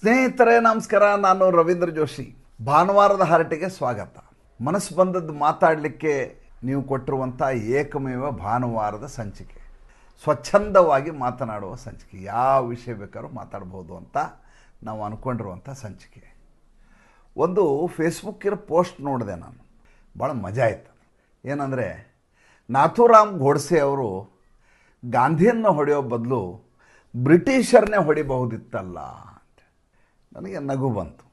ಸ್ನೇಹಿತರೇ, ನಮಸ್ಕಾರ. ನಾನು ರವೀಂದ್ರ ಜೋಶಿ. ಭಾನುವಾರದ ಹರಟೆಗೆ ಸ್ವಾಗತ. ಮನಸ್ಸು ಬಂದದ್ದು ಮಾತಾಡಲಿಕ್ಕೆ ನೀವು ಕೊಟ್ಟಿರುವಂಥ ಏಕಮೇವ ಭಾನುವಾರದ ಸಂಚಿಕೆ. ಸ್ವಚ್ಛಂದವಾಗಿ ಮಾತನಾಡುವ ಸಂಚಿಕೆ. ಯಾವ ವಿಷಯ ಬೇಕಾದ್ರೂ ಮಾತಾಡ್ಬೋದು ಅಂತ ನಾವು ಅಂದ್ಕೊಂಡಿರುವಂಥ ಸಂಚಿಕೆ. ಒಂದು ಫೇಸ್ಬುಕ್ಕಿನ ಪೋಸ್ಟ್ ನೋಡಿದೆ ನಾನು. ಭಾಳ ಮಜಾ ಆಯಿತು. ಏನಂದರೆ, ನಾಥೂರಾಮ್ ಗೋಡ್ಸೆ ಅವರು ಗಾಂಧಿಯನ್ನು ಹೊಡೆಯೋ ಬದಲು ಬ್ರಿಟಿಷರನ್ನೇ ಹೊಡಿಬಹುದಿತ್ತಲ್ಲ. ನನಗೆ ನಗು ಬಂತು.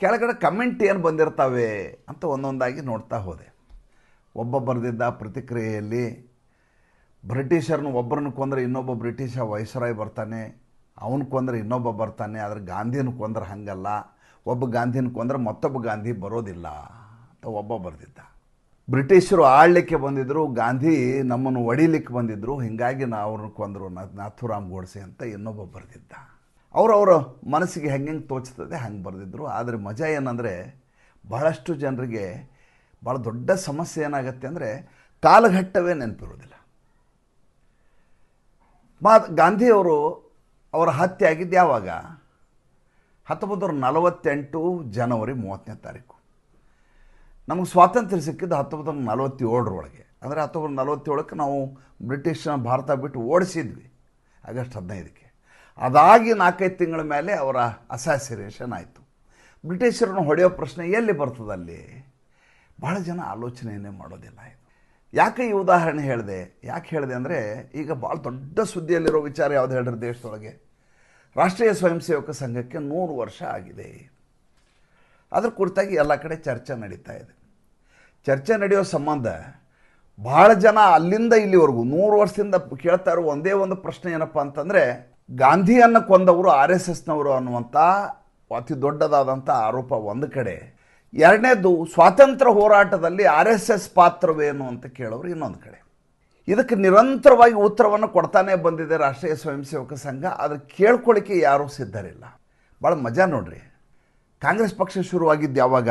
ಕೆಳಗಡೆ ಕಮೆಂಟ್ ಏನು ಬಂದಿರ್ತಾವೆ ಅಂತ ಒಂದೊಂದಾಗಿ ನೋಡ್ತಾ ಹೋದೆ. ಒಬ್ಬ ಬರೆದಿದ್ದ ಪ್ರತಿಕ್ರಿಯೆಯಲ್ಲಿ ಬ್ರಿಟಿಷರ್ನ ಒಬ್ಬರನ್ನ ಕೊಂದರೆ ಇನ್ನೊಬ್ಬ ಬ್ರಿಟಿಷ ವಯಸ್ಸರಾಯ್ ಬರ್ತಾನೆ, ಅವನು ಕೊಂದರೆ ಇನ್ನೊಬ್ಬ ಬರ್ತಾನೆ, ಆದರೆ ಗಾಂಧಿನ ಕೊಂದ್ರೆ ಹಾಗಲ್ಲ, ಒಬ್ಬ ಗಾಂಧಿನ ಕೊಂದ್ರೆ ಮತ್ತೊಬ್ಬ ಗಾಂಧಿ ಬರೋದಿಲ್ಲ ಅಂತ ಒಬ್ಬ ಬರೆದಿದ್ದ. ಬ್ರಿಟಿಷರು ಆಳ್ಲಿಕ್ಕೆ ಬಂದಿದ್ದರು ಗಾಂಧಿ ನಮ್ಮನ್ನು ಒಡಿಲಿಕ್ಕೆ ಬಂದಿದ್ದರು ಹೀಗಾಗಿ ನಾ ಅವ್ರನ್ನ ಕೊಂದರು ನಾಥುರಾಮ್ ಗೋಡ್ಸೆ ಅಂತ ಇನ್ನೊಬ್ಬ ಬರೆದಿದ್ದ. ಅವರವರ ಮನಸ್ಸಿಗೆ ಹೆಂಗೆ ತೋಚ್ತದೆ, ಹಂಗೆ ಬರೆದಿದ್ದರು ಆದರೆ ಮಜಾ ಏನಂದರೆ, ಬಹಳಷ್ಟು ಜನರಿಗೆ ಭಾಳ ದೊಡ್ಡ ಸಮಸ್ಯೆ ಏನಾಗುತ್ತೆ ಅಂದರೆ, ಕಾಲಘಟ್ಟವೇ ನೆನಪಿರೋದಿಲ್ಲ. ಮಾ ಗಾಂಧಿಯವರು ಅವರ ಹತ್ಯೆ ಆಗಿದ್ದು ಯಾವಾಗ? ಹತ್ತೊಂಬತ್ತು ನೂರ ನಲವತ್ತೆಂಟು ಜನವರಿ ಮೂವತ್ತನೇ ತಾರೀಕು. ನಮಗೆ ಸ್ವಾತಂತ್ರ್ಯ ಸಿಕ್ಕಿದ್ದು ಹತ್ತೊಂಬತ್ತು ನೂರ ನಲವತ್ತೇಳರೊಳಗೆ ಅಂದರೆ ಹತ್ತೊಂಬತ್ತು ನಲವತ್ತೇಳಕ್ಕೆ ನಾವು ಬ್ರಿಟಿಷ್ನ ಭಾರತ ಬಿಟ್ಟು ಓಡಿಸಿದ್ವಿ, ಆಗಸ್ಟ್ ಹದಿನೈದಕ್ಕೆ. ಅದಾಗಿ ನಾಲ್ಕೈದು ತಿಂಗಳ ಮೇಲೆ ಅವರ ಅಸಾಸಿನೇಷನ್ ಆಯಿತು. ಬ್ರಿಟಿಷರನ್ನು ಹೊಡೆಯೋ ಪ್ರಶ್ನೆ ಎಲ್ಲಿ ಬರ್ತದಲ್ಲಿ ಭಾಳ ಜನ ಆಲೋಚನೆಯನ್ನೇ ಮಾಡೋದಿಲ್ಲ ಇದು. ಯಾಕೆ ಈ ಉದಾಹರಣೆ ಹೇಳಿದೆ? ಯಾಕೆ ಹೇಳಿದೆ ಅಂದರೆ, ಈಗ ಭಾಳ ದೊಡ್ಡ ಸುದ್ದಿಯಲ್ಲಿರೋ ವಿಚಾರ ಯಾವುದು ಹೇಳ್ರಿ ದೇಶದೊಳಗೆ? ರಾಷ್ಟ್ರೀಯ ಸ್ವಯಂ ಸೇವಕ ಸಂಘಕ್ಕೆ ನೂರು ವರ್ಷ ಆಗಿದೆ. ಅದ್ರ ಕುರಿತಾಗಿ ಎಲ್ಲ ಕಡೆ ಚರ್ಚೆ ನಡೀತಾ ಇದೆ. ಚರ್ಚೆ ನಡೆಯೋ ಸಂಬಂಧ ಭಾಳ ಜನ ಅಲ್ಲಿಂದ ಇಲ್ಲಿವರೆಗೂ ನೂರು ವರ್ಷದಿಂದ ಕೇಳ್ತಾ ಇರೋ ಒಂದೇ ಒಂದು ಪ್ರಶ್ನೆ ಏನಪ್ಪ ಅಂತಂದರೆ ಗಾಂಧಿಯನ್ನು ಕೊಂದವರು ಆರ್ ಎಸ್ ಎಸ್ನವರು ಅನ್ನುವಂಥ ಅತಿ ದೊಡ್ಡದಾದಂಥ ಆರೋಪ ಒಂದು ಕಡೆ. ಎರಡನೇದು ಸ್ವಾತಂತ್ರ್ಯ ಹೋರಾಟದಲ್ಲಿ ಆರ್ ಎಸ್ ಎಸ್ ಪಾತ್ರವೇನು ಅಂತ ಕೇಳೋರು ಇನ್ನೊಂದು ಕಡೆ. ಇದಕ್ಕೆ ನಿರಂತರವಾಗಿ ಉತ್ತರವನ್ನು ಕೊಡ್ತಾನೆ ಬಂದಿದೆ ರಾಷ್ಟ್ರೀಯ ಸ್ವಯಂ ಸೇವಕ ಸಂಘ ಅದ್ರ ಕೇಳ್ಕೊಳ್ಳಿಕ್ಕೆ ಯಾರೂ ಸಿದ್ಧರಿಲ್ಲ. ಭಾಳ ಮಜಾ ನೋಡ್ರಿ. ಕಾಂಗ್ರೆಸ್ ಪಕ್ಷ ಶುರುವಾಗಿದ್ದು ಯಾವಾಗ?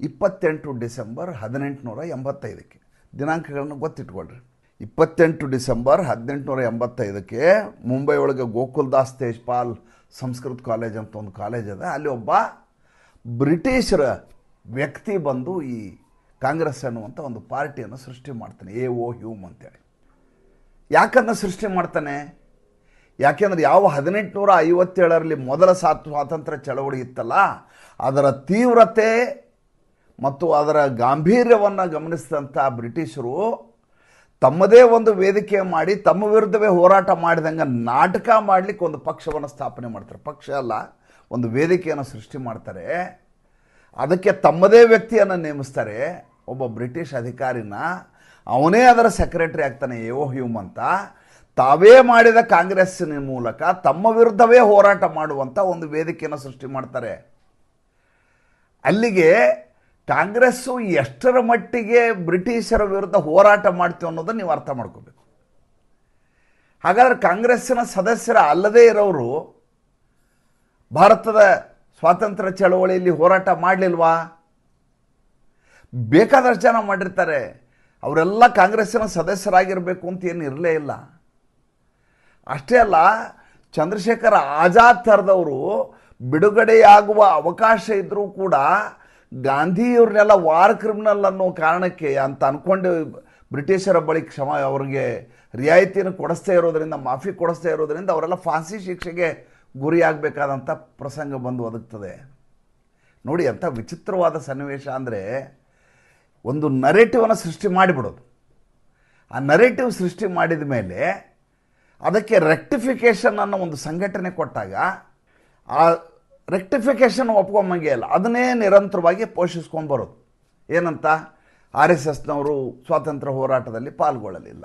ಇಪ್ಪತ್ತೆಂಟು ಡಿಸೆಂಬರ್ ಹದಿನೆಂಟುನೂರ ಎಂಬತ್ತೈದಕ್ಕೆ. ದಿನಾಂಕಗಳನ್ನು ಗೊತ್ತಿಟ್ಕೊಳ್ರಿ. ಇಪ್ಪತ್ತೆಂಟು ಡಿಸೆಂಬರ್ ಹದಿನೆಂಟುನೂರ ಎಂಬತ್ತೈದಕ್ಕೆ ಮುಂಬೈ ಒಳಗೆ ಗೋಕುಲ್ದಾಸ್ ತೇಜ್ಪಾಲ್ ಸಂಸ್ಕೃತ ಕಾಲೇಜ್ ಅಂತ ಒಂದು ಕಾಲೇಜ್ ಅದ. ಅಲ್ಲಿ ಒಬ್ಬ ಬ್ರಿಟಿಷರ ವ್ಯಕ್ತಿ ಬಂದು ಈ ಕಾಂಗ್ರೆಸ್ ಅನ್ನುವಂಥ ಒಂದು ಪಾರ್ಟಿಯನ್ನು ಸೃಷ್ಟಿ ಮಾಡ್ತಾನೆ ಎ ಓ ಹ್ಯೂಮ್ ಅಂತೇಳಿ. ಯಾಕಂದ್ರೆ ಸೃಷ್ಟಿ ಮಾಡ್ತಾನೆ? ಯಾಕೆಂದ್ರೆ ಯಾವ ಹದಿನೆಂಟುನೂರ ಐವತ್ತೇಳರಲ್ಲಿ ಮೊದಲ ಸಾತ್, ಸ್ವಾತಂತ್ರ್ಯ ಚಳವಳಿ ಇತ್ತಲ್ಲ, ಅದರ ತೀವ್ರತೆ ಮತ್ತು ಅದರ ಗಾಂಭೀರ್ಯವನ್ನು ಗಮನಿಸಿದಂಥ ಬ್ರಿಟಿಷರು ತಮ್ಮದೇ ಒಂದು ವೇದಿಕೆ ಮಾಡಿ, ತಮ್ಮ ವಿರುದ್ಧವೇ ಹೋರಾಟ ಮಾಡಿದಂಗೆ ನಾಟಕ ಮಾಡಲಿಕ್ಕೆ ಒಂದು ಪಕ್ಷವನ್ನು ಸ್ಥಾಪನೆ ಮಾಡ್ತಾರೆ. ಪಕ್ಷ ಅಲ್ಲ, ಒಂದು ವೇದಿಕೆಯನ್ನು ಸೃಷ್ಟಿ ಮಾಡ್ತಾರೆ. ಅದಕ್ಕೆ ತಮ್ಮದೇ ವ್ಯಕ್ತಿಯನ್ನು ನೇಮಿಸ್ತಾರೆ. ಒಬ್ಬ ಬ್ರಿಟಿಷ್ ಅಧಿಕಾರಿನ, ಅವನೇ ಅದರ ಸೆಕ್ರೆಟರಿ ಆಗ್ತಾನೆ ಯೋ ಹ್ಯೂಮ್ ಅಂತ. ತಾವೇ ಮಾಡಿದ ಕಾಂಗ್ರೆಸ್ಸಿನ ಮೂಲಕ ತಮ್ಮ ವಿರುದ್ಧವೇ ಹೋರಾಟ ಮಾಡುವಂಥ ಒಂದು ವೇದಿಕೆಯನ್ನು ಸೃಷ್ಟಿ ಮಾಡ್ತಾರೆ. ಅಲ್ಲಿಗೆ ಕಾಂಗ್ರೆಸ್ಸು ಎಷ್ಟರ ಮಟ್ಟಿಗೆ ಬ್ರಿಟಿಷರ ವಿರುದ್ಧ ಹೋರಾಟ ಮಾಡ್ತೀವಿ ಅನ್ನೋದನ್ನು ನೀವು ಅರ್ಥ ಮಾಡ್ಕೋಬೇಕು. ಹಾಗಾದ್ರೆ ಕಾಂಗ್ರೆಸ್ಸಿನ ಸದಸ್ಯರ ಅಲ್ಲದೇ ಇರೋರು ಭಾರತದ ಸ್ವಾತಂತ್ರ್ಯ ಚಳವಳಿಯಲ್ಲಿ ಹೋರಾಟ ಮಾಡಲಿಲ್ವಾ? ಬೇಕಾದಷ್ಟು ಜನ ಮಾಡಿರ್ತಾರೆ. ಅವರೆಲ್ಲ ಕಾಂಗ್ರೆಸ್ಸಿನ ಸದಸ್ಯರಾಗಿರಬೇಕು ಅಂತ ಏನು ಇರಲೇ ಇಲ್ಲ. ಅಷ್ಟೇ ಅಲ್ಲ, ಚಂದ್ರಶೇಖರ್ ಆಜಾದ್ ಥರದವರು ಬಿಡುಗಡೆಯಾಗುವ ಅವಕಾಶ ಇದ್ದರೂ ಕೂಡ ಗಾಂಧಿಯವ್ರನ್ನೆಲ್ಲ ವಾರ್ ಕ್ರಿಮಿನಲ್ ಅನ್ನೋ ಕಾರಣಕ್ಕೆ ಅಂತ ಅಂದ್ಕೊಂಡು ಬ್ರಿಟಿಷರ ಬಳಿ ಕ್ಷಮ ಅವರಿಗೆ ರಿಯಾಯಿತಿಯನ್ನು ಕೊಡಿಸ್ತಾ ಇರೋದರಿಂದ, ಮಾಫಿ ಕೊಡಿಸ್ತಾ ಇರೋದರಿಂದ ಅವರೆಲ್ಲ ಫಾಸಿ ಶಿಕ್ಷೆಗೆ ಗುರಿಯಾಗಬೇಕಾದಂಥ ಪ್ರಸಂಗ ಬಂದು ಒದಗ್ತದೆ. ನೋಡಿ ಅಂಥ ವಿಚಿತ್ರವಾದ ಸನ್ನಿವೇಶ ಅಂದರೆ ಒಂದು ನರೇಟಿವನ್ನು ಸೃಷ್ಟಿ ಮಾಡಿಬಿಡೋದು. ಆ ನರೇಟಿವ್ ಸೃಷ್ಟಿ ಮಾಡಿದ ಮೇಲೆ ಅದಕ್ಕೆ ರೆಕ್ಟಿಫಿಕೇಷನ್ ಅನ್ನೋ ಒಂದು ಸಂಘಟನೆ ಕೊಟ್ಟಾಗ ಆ ರೆಕ್ಟಿಫಿಕೇಷನ್ ಒಪ್ಕೊಂಬಂಗೆ ಇಲ್ಲ. ಅದನ್ನೇ ನಿರಂತರವಾಗಿ ಪೋಷಿಸ್ಕೊಂಡು ಬರೋದು. ಏನಂತ? ಆರ್ ಎಸ್ ಎಸ್ನವರು ಸ್ವಾತಂತ್ರ್ಯ ಹೋರಾಟದಲ್ಲಿ ಪಾಲ್ಗೊಳ್ಳಲಿಲ್ಲ.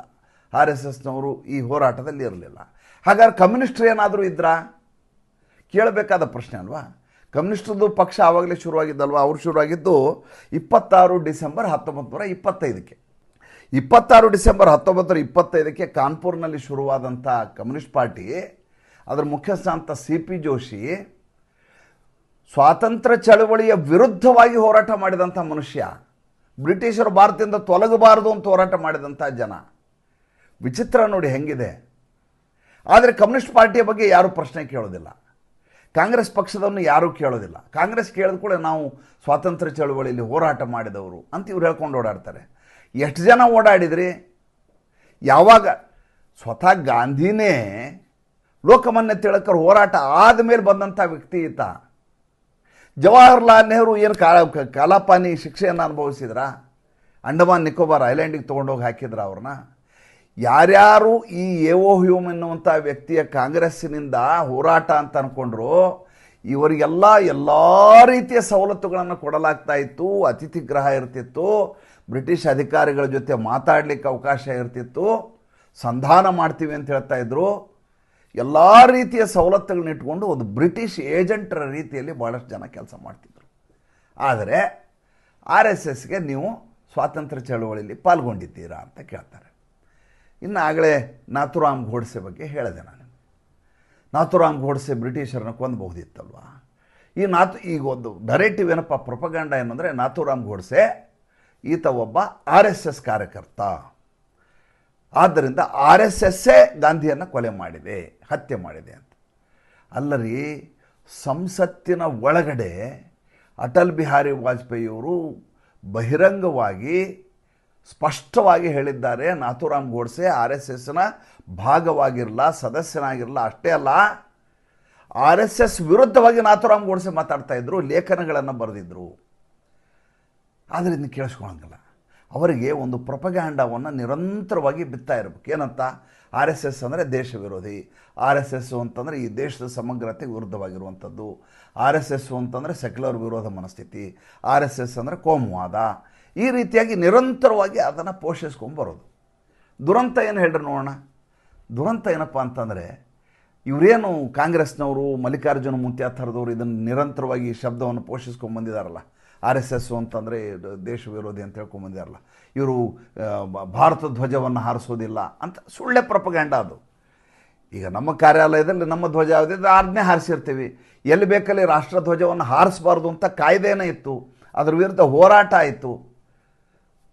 ಆರ್ ಎಸ್ ಎಸ್ನವರು ಈ ಹೋರಾಟದಲ್ಲಿ ಇರಲಿಲ್ಲ. ಹಾಗಾದ್ರೆ ಕಮ್ಯುನಿಸ್ಟ್ರು ಏನಾದರೂ ಇದ್ರಾ? ಕೇಳಬೇಕಾದ ಪ್ರಶ್ನೆ ಅಲ್ವಾ? ಕಮ್ಯುನಿಸ್ಟ್ರದ್ದು ಪಕ್ಷ ಆವಾಗಲೇ ಶುರುವಾಗಿದ್ದಲ್ವ? ಅವರು ಶುರುವಾಗಿದ್ದು ಇಪ್ಪತ್ತಾರು ಡಿಸೆಂಬರ್ ಹತ್ತೊಂಬತ್ತು ನೂರ ಇಪ್ಪತ್ತೈದಕ್ಕೆ. ಇಪ್ಪತ್ತಾರು ಡಿಸೆಂಬರ್ ಹತ್ತೊಂಬತ್ತು ನೂರ ಇಪ್ಪತ್ತೈದಕ್ಕೆ ಕಾನ್ಪುರ್ನಲ್ಲಿ ಶುರುವಾದಂಥ ಕಮ್ಯುನಿಸ್ಟ್ ಪಾರ್ಟಿ, ಅದರ ಮುಖ್ಯಸ್ಥ ಅಂತ ಸಿ ಪಿ ಜೋಶಿ ಸ್ವಾತಂತ್ರ್ಯ ಚಳವಳಿಯ ವಿರುದ್ಧವಾಗಿ ಹೋರಾಟ ಮಾಡಿದಂಥ ಮನುಷ್ಯ, ಬ್ರಿಟಿಷರು ಭಾರತದಿಂದ ತೊಲಗಬಾರದು ಅಂತ ಹೋರಾಟ ಮಾಡಿದಂಥ ಜನ. ವಿಚಿತ್ರ ನೋಡಿ ಹೆಂಗಿದೆ. ಆದರೆ ಕಮ್ಯುನಿಸ್ಟ್ ಪಾರ್ಟಿಯ ಬಗ್ಗೆ ಯಾರೂ ಪ್ರಶ್ನೆ ಕೇಳೋದಿಲ್ಲ. ಕಾಂಗ್ರೆಸ್ ಪಕ್ಷದವನ್ನು ಯಾರೂ ಕೇಳೋದಿಲ್ಲ. ಕಾಂಗ್ರೆಸ್ ಕೇಳಿದ ಕೂಡ ನಾವು ಸ್ವಾತಂತ್ರ್ಯ ಚಳವಳಿಯಲ್ಲಿ ಹೋರಾಟ ಮಾಡಿದವರು ಅಂತ ಇವ್ರು ಹೇಳ್ಕೊಂಡು ಓಡಾಡ್ತಾರೆ. ಎಷ್ಟು ಜನ ಓಡಾಡಿದ್ರಿ? ಯಾವಾಗ? ಸ್ವತಃ ಗಾಂಧಿನೇ ಲೋಕಮಾನ್ಯ ತಿಳಕರ್ ಹೋರಾಟ ಆದಮೇಲೆ ಬಂದಂಥ ವ್ಯಕ್ತಿ ಈತ. ಜವಾಹರ್ಲಾಲ್ ನೆಹರು ಏನು ಕಾಲ, ಕಾಲಾಪಾನಿ ಶಿಕ್ಷೆಯನ್ನು ಅನುಭವಿಸಿದ್ರ? ಅಂಡಮಾನ್ ನಿಕೋಬಾರ್ ಐಲ್ಯಾಂಡಿಗೆ ತೊಗೊಂಡೋಗಿ ಹಾಕಿದ್ರ ಅವ್ರನ್ನ? ಯಾರ್ಯಾರು ಈ ಎವೋ ಹ್ಯೂಮ್ ಎನ್ನುವಂಥ ವ್ಯಕ್ತಿಯ ಕಾಂಗ್ರೆಸ್ಸಿನಿಂದ ಹೋರಾಟ ಅಂತ ಅಂದ್ಕೊಂಡ್ರು ಇವರಿಗೆಲ್ಲ ಎಲ್ಲ ರೀತಿಯ ಸವಲತ್ತುಗಳನ್ನು ಕೊಡಲಾಗ್ತಾ ಇತ್ತು, ಅತಿಥಿ ಗ್ರಹ ಇರ್ತಿತ್ತು, ಬ್ರಿಟಿಷ್ ಅಧಿಕಾರಿಗಳ ಜೊತೆ ಮಾತಾಡಲಿಕ್ಕೆ ಅವಕಾಶ ಇರ್ತಿತ್ತು, ಸಂಧಾನ ಮಾಡ್ತೀವಿ ಅಂತ ಹೇಳ್ತಾ ಇದ್ರು. ಎಲ್ಲ ರೀತಿಯ ಸವಲತ್ತುಗಳನ್ನ ಇಟ್ಕೊಂಡು ಒಂದು ಬ್ರಿಟಿಷ್ ಏಜೆಂಟರ ರೀತಿಯಲ್ಲಿ ಭಾಳಷ್ಟು ಜನ ಕೆಲಸ ಮಾಡ್ತಿದ್ರು. ಆದರೆ ಆರ್ ಎಸ್ ಎಸ್ಗೆ ನೀವು ಸ್ವಾತಂತ್ರ್ಯ ಚಳವಳಿಯಲ್ಲಿ ಪಾಲ್ಗೊಂಡಿದ್ದೀರಾ ಅಂತ ಕೇಳ್ತಾರೆ. ಇನ್ನು ಆಗಲೇ ನಾಥುರಾಮ್ ಘೋಡ್ಸೆ ಬಗ್ಗೆ ಹೇಳಿದೆ ನಾನು. ನಾಥುರಾಮ್ ಗೋಡ್ಸೆ ಬ್ರಿಟಿಷರನ್ನ ಕೊಂದಬಹುದಿತ್ತಲ್ವಾ? ಈ ನಾಥು, ಈಗ ಒಂದು ಡೈರೆಕ್ಟಿವ್ ಏನಪ್ಪ ಪ್ರೊಪಗಂಡ ಏನಂದರೆ ನಾಥುರಾಮ್ ಗೋಡ್ಸೆ ಈತ ಒಬ್ಬ ಆರ್ ಎಸ್ ಎಸ್ ಕಾರ್ಯಕರ್ತ. ಆದ್ದರಿಂದ ಆರ್ ಎಸ್ ಎಸ್ಸೇ ಗಾಂಧಿಯನ್ನು ಕೊಲೆ ಮಾಡಿದೆ. ಹತ್ಯೆ ಮಾಡಿದೆ ಅಂತ. ಅಲ್ಲರಿ, ಸಂಸತ್ತಿನ ಒಳಗಡೆ ಅಟಲ್ ಬಿಹಾರಿ ವಾಜಪೇಯಿಯವರು ಬಹಿರಂಗವಾಗಿ ಸ್ಪಷ್ಟವಾಗಿ ಹೇಳಿದ್ದಾರೆ, ನಾಥುರಾಮ್ ಗೋಡ್ಸೆ ಆರ್ ಎಸ್ ಎಸ್ನ ಭಾಗವಾಗಿರಲ್ಲ ಸದಸ್ಯನಾಗಿರಲ್ಲ ಅಷ್ಟೇ ಅಲ್ಲ, ಆರ್ ಎಸ್ ಎಸ್ ವಿರುದ್ಧವಾಗಿ ನಾಥುರಾಮ್ ಗೋಡ್ಸೆ ಮಾತಾಡ್ತಾ ಇದ್ರು, ಲೇಖನಗಳನ್ನು ಬರೆದಿದ್ರು. ಆದರೆ ಇದನ್ನು ಕೇಳಿಸ್ಕೊಳಂಗಿಲ್ಲ. ಅವರಿಗೆ ಒಂದು ಪ್ರೊಪಗ್ಯಾಂಡವನ್ನು ನಿರಂತರವಾಗಿ ಬಿತ್ತಾ ಇರಬೇಕು. ಏನಂತ? ಆರ್ ಎಸ್ ಎಸ್ ಅಂದರೆ ದೇಶ ವಿರೋಧಿ ಆರ್ ಎಸ್ ಎಸ್ ಅಂತಂದರೆ ಈ ದೇಶದ ಸಮಗ್ರತೆಗೆ ವಿರುದ್ಧವಾಗಿರುವಂಥದ್ದು. ಆರ್ ಎಸ್ ಎಸ್ ಅಂತಂದರೆ ಸೆಕ್ಯುಲರ್ ವಿರೋಧ ಮನಸ್ಥಿತಿ. ಆರ್ ಎಸ್ ಎಸ್ ಅಂದರೆ ಕೋಮುವಾದ. ಈ ರೀತಿಯಾಗಿ ನಿರಂತರವಾಗಿ ಅದನ್ನು ಪೋಷಿಸ್ಕೊಂಬರೋದು ದುರಂತ ಏನು ಹೇಳ್ರಿ ನೋಡೋಣ. ದುರಂತ ಏನಪ್ಪ ಅಂತಂದರೆ ಇವರೇನು ಕಾಂಗ್ರೆಸ್ನವರು, ಮಲ್ಲಿಕಾರ್ಜುನ ಮುಂತ್ಯಾ ಥರದವರು ಇದನ್ನು ನಿರಂತರವಾಗಿ ಈ ಶಬ್ದವನ್ನು ಪೋಷಿಸ್ಕೊಂಡು ಬಂದಿದ್ದಾರಲ್ಲ ಆರ್ ಎಸ್ ಎಸ್ ಅಂತಂದರೆ ದೇಶ ವಿರೋಧಿ ಅಂತ ಹೇಳ್ಕೊಂಬಂದಿರಲ್ಲ ಇವರು ಭಾರತ ಧ್ವಜವನ್ನು ಹಾರಿಸೋದಿಲ್ಲ ಅಂತ ಸುಳ್ಳೆ ಪ್ರಪಗಂಡ ಅದು. ಈಗ ನಮ್ಮ ಕಾರ್ಯಾಲಯದಲ್ಲಿ ನಮ್ಮ ಧ್ವಜ ಯಾವುದಿದೆ ಆಜ್ಞೆ ಹಾರಿಸಿರ್ತೀವಿ. ಎಲ್ಲಿ ಬೇಕಲ್ಲಿ ರಾಷ್ಟ್ರಧ್ವಜವನ್ನು ಹಾರಿಸಬಾರ್ದು ಅಂತ ಕಾಯ್ದೆನೇ ಇತ್ತು. ಅದ್ರ ವಿರುದ್ಧ ಹೋರಾಟ ಆಯಿತು.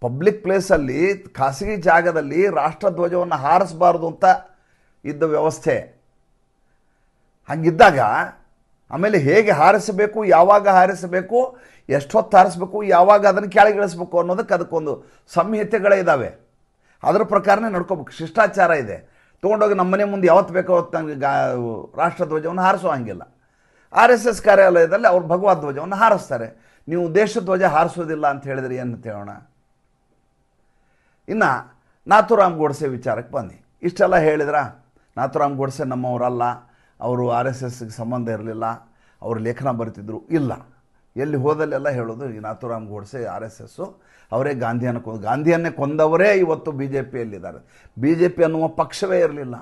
ಪಬ್ಲಿಕ್ ಪ್ಲೇಸಲ್ಲಿ, ಖಾಸಗಿ ಜಾಗದಲ್ಲಿ ರಾಷ್ಟ್ರ ಧ್ವಜವನ್ನು ಹಾರಿಸಬಾರ್ದು ಅಂತ ಇದ್ದ ವ್ಯವಸ್ಥೆ. ಹಂಗಿದ್ದಾಗ ಆಮೇಲೆ ಹೇಗೆ ಹಾರಿಸಬೇಕು, ಯಾವಾಗ ಹಾರಿಸಬೇಕು, ಎಷ್ಟೊತ್ತು ಹಾರಿಸಬೇಕು, ಯಾವಾಗ ಅದನ್ನು ಕೆಳಗಿಳಿಸ್ಬೇಕು ಅನ್ನೋದಕ್ಕೆ ಅದಕ್ಕೊಂದು ಸಂಹಿತೆಗಳೇ ಇದ್ದಾವೆ ಅದರ ಪ್ರಕಾರನೇ ನಡ್ಕೋಬೇಕು. ಶಿಷ್ಟಾಚಾರ ಇದೆ. ತೊಗೊಂಡೋಗಿ ನಮ್ಮ ಮನೆ ಮುಂದೆ ಯಾವತ್ತು ಬೇಕೋ ಅವತ್ತು ನನಗೆ ಗಾ ರಾಷ್ಟ್ರಧ್ವಜವನ್ನು ಹಾರಿಸೋ ಹಂಗಿಲ್ಲ. ಆರ್ ಎಸ್ ಎಸ್ ಕಾರ್ಯಾಲಯದಲ್ಲಿ ಅವ್ರು ಭಗವದ್ ಧ್ವಜವನ್ನು ಹಾರಿಸ್ತಾರೆ. ನೀವು ದೇಶಧ್ವಜ ಹಾರಿಸೋದಿಲ್ಲ ಅಂತ ಹೇಳಿದ್ರೆ ಏನು ಹೇಳೋಣ. ಇನ್ನು ನಾಥುರಾಮ್ ಗೋಡ್ಸೆ ವಿಚಾರಕ್ಕೆ ಬನ್ನಿ. ಇಷ್ಟೆಲ್ಲ ಹೇಳಿದ್ರ? ನಾಥುರಾಮ್ ಗೋಡ್ಸೆ ನಮ್ಮವರಲ್ಲ. ಅವರು ಆರ್ ಎಸ್ ಎಸ್ಗೆ ಸಂಬಂಧ ಇರಲಿಲ್ಲ, ಅವರು ಲೇಖನ ಬರ್ತಿದ್ರು, ಇಲ್ಲ. ಎಲ್ಲಿ ಹೋದಲ್ಲೆಲ್ಲ ಹೇಳೋದು ಈ Nathuram Godse R S S. ಅವರೇ ಗಾಂಧಿಯನ್ನು ಕೊಂದು, ಗಾಂಧಿಯನ್ನೇ ಕೊಂದವರೇ ಇವತ್ತು ಬಿ ಜೆ ಪಿಯಲ್ಲಿದ್ದಾರೆ. ಬಿ ಜೆ ಪಿ ಅನ್ನುವ ಪಕ್ಷವೇ ಇರಲಿಲ್ಲ.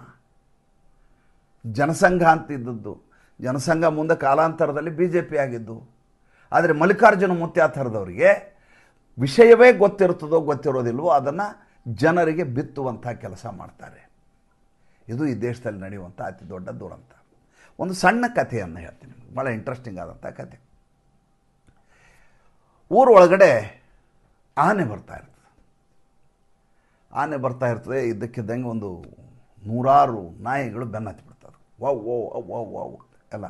ಜನಸಂಘ ಅಂತ ಇದ್ದದ್ದು ಜನಸಂಘ ಮುಂದೆ ಕಾಲಾಂತರದಲ್ಲಿ ಬಿ ಜೆ ಪಿ ಆಗಿದ್ದು. ಆದರೆ ಮಲ್ಲಿಕಾರ್ಜುನ ಮುತ್ಯಾ ಥರದವರಿಗೆ ವಿಷಯವೇ ಗೊತ್ತಿರ್ತದೋ ಗೊತ್ತಿರೋದಿಲ್ವೋ ಅದನ್ನು ಜನರಿಗೆ ಬಿತ್ತುವಂಥ ಕೆಲಸ ಮಾಡ್ತಾರೆ. ಇದು ಈ ದೇಶದಲ್ಲಿ ನಡೆಯುವಂಥ ಅತಿ ದೊಡ್ಡ ದುರಂತ. ಒಂದು ಸಣ್ಣ ಕಥೆಯನ್ನು ಹೇಳ್ತೀನಿ. ಭಾಳ ಇಂಟ್ರೆಸ್ಟಿಂಗ್ ಆದಂಥ ಕಥೆ. ಊರೊಳಗಡೆ ಆನೆ ಬರ್ತಾ ಇರ್ತದೆ. ಆನೆ ಬರ್ತಾ ಇರ್ತದೆ, ಇದ್ದಕ್ಕಿದ್ದಂಗೆ ಒಂದು ನೂರಾರು ನಾಯಿಗಳು ಬೆನ್ನತ್ತಿ ಬಿಡ್ತಾರೆ ವಾವ್ ಓ ವಾವ್ ವಾವ್ ಎಲ್ಲ.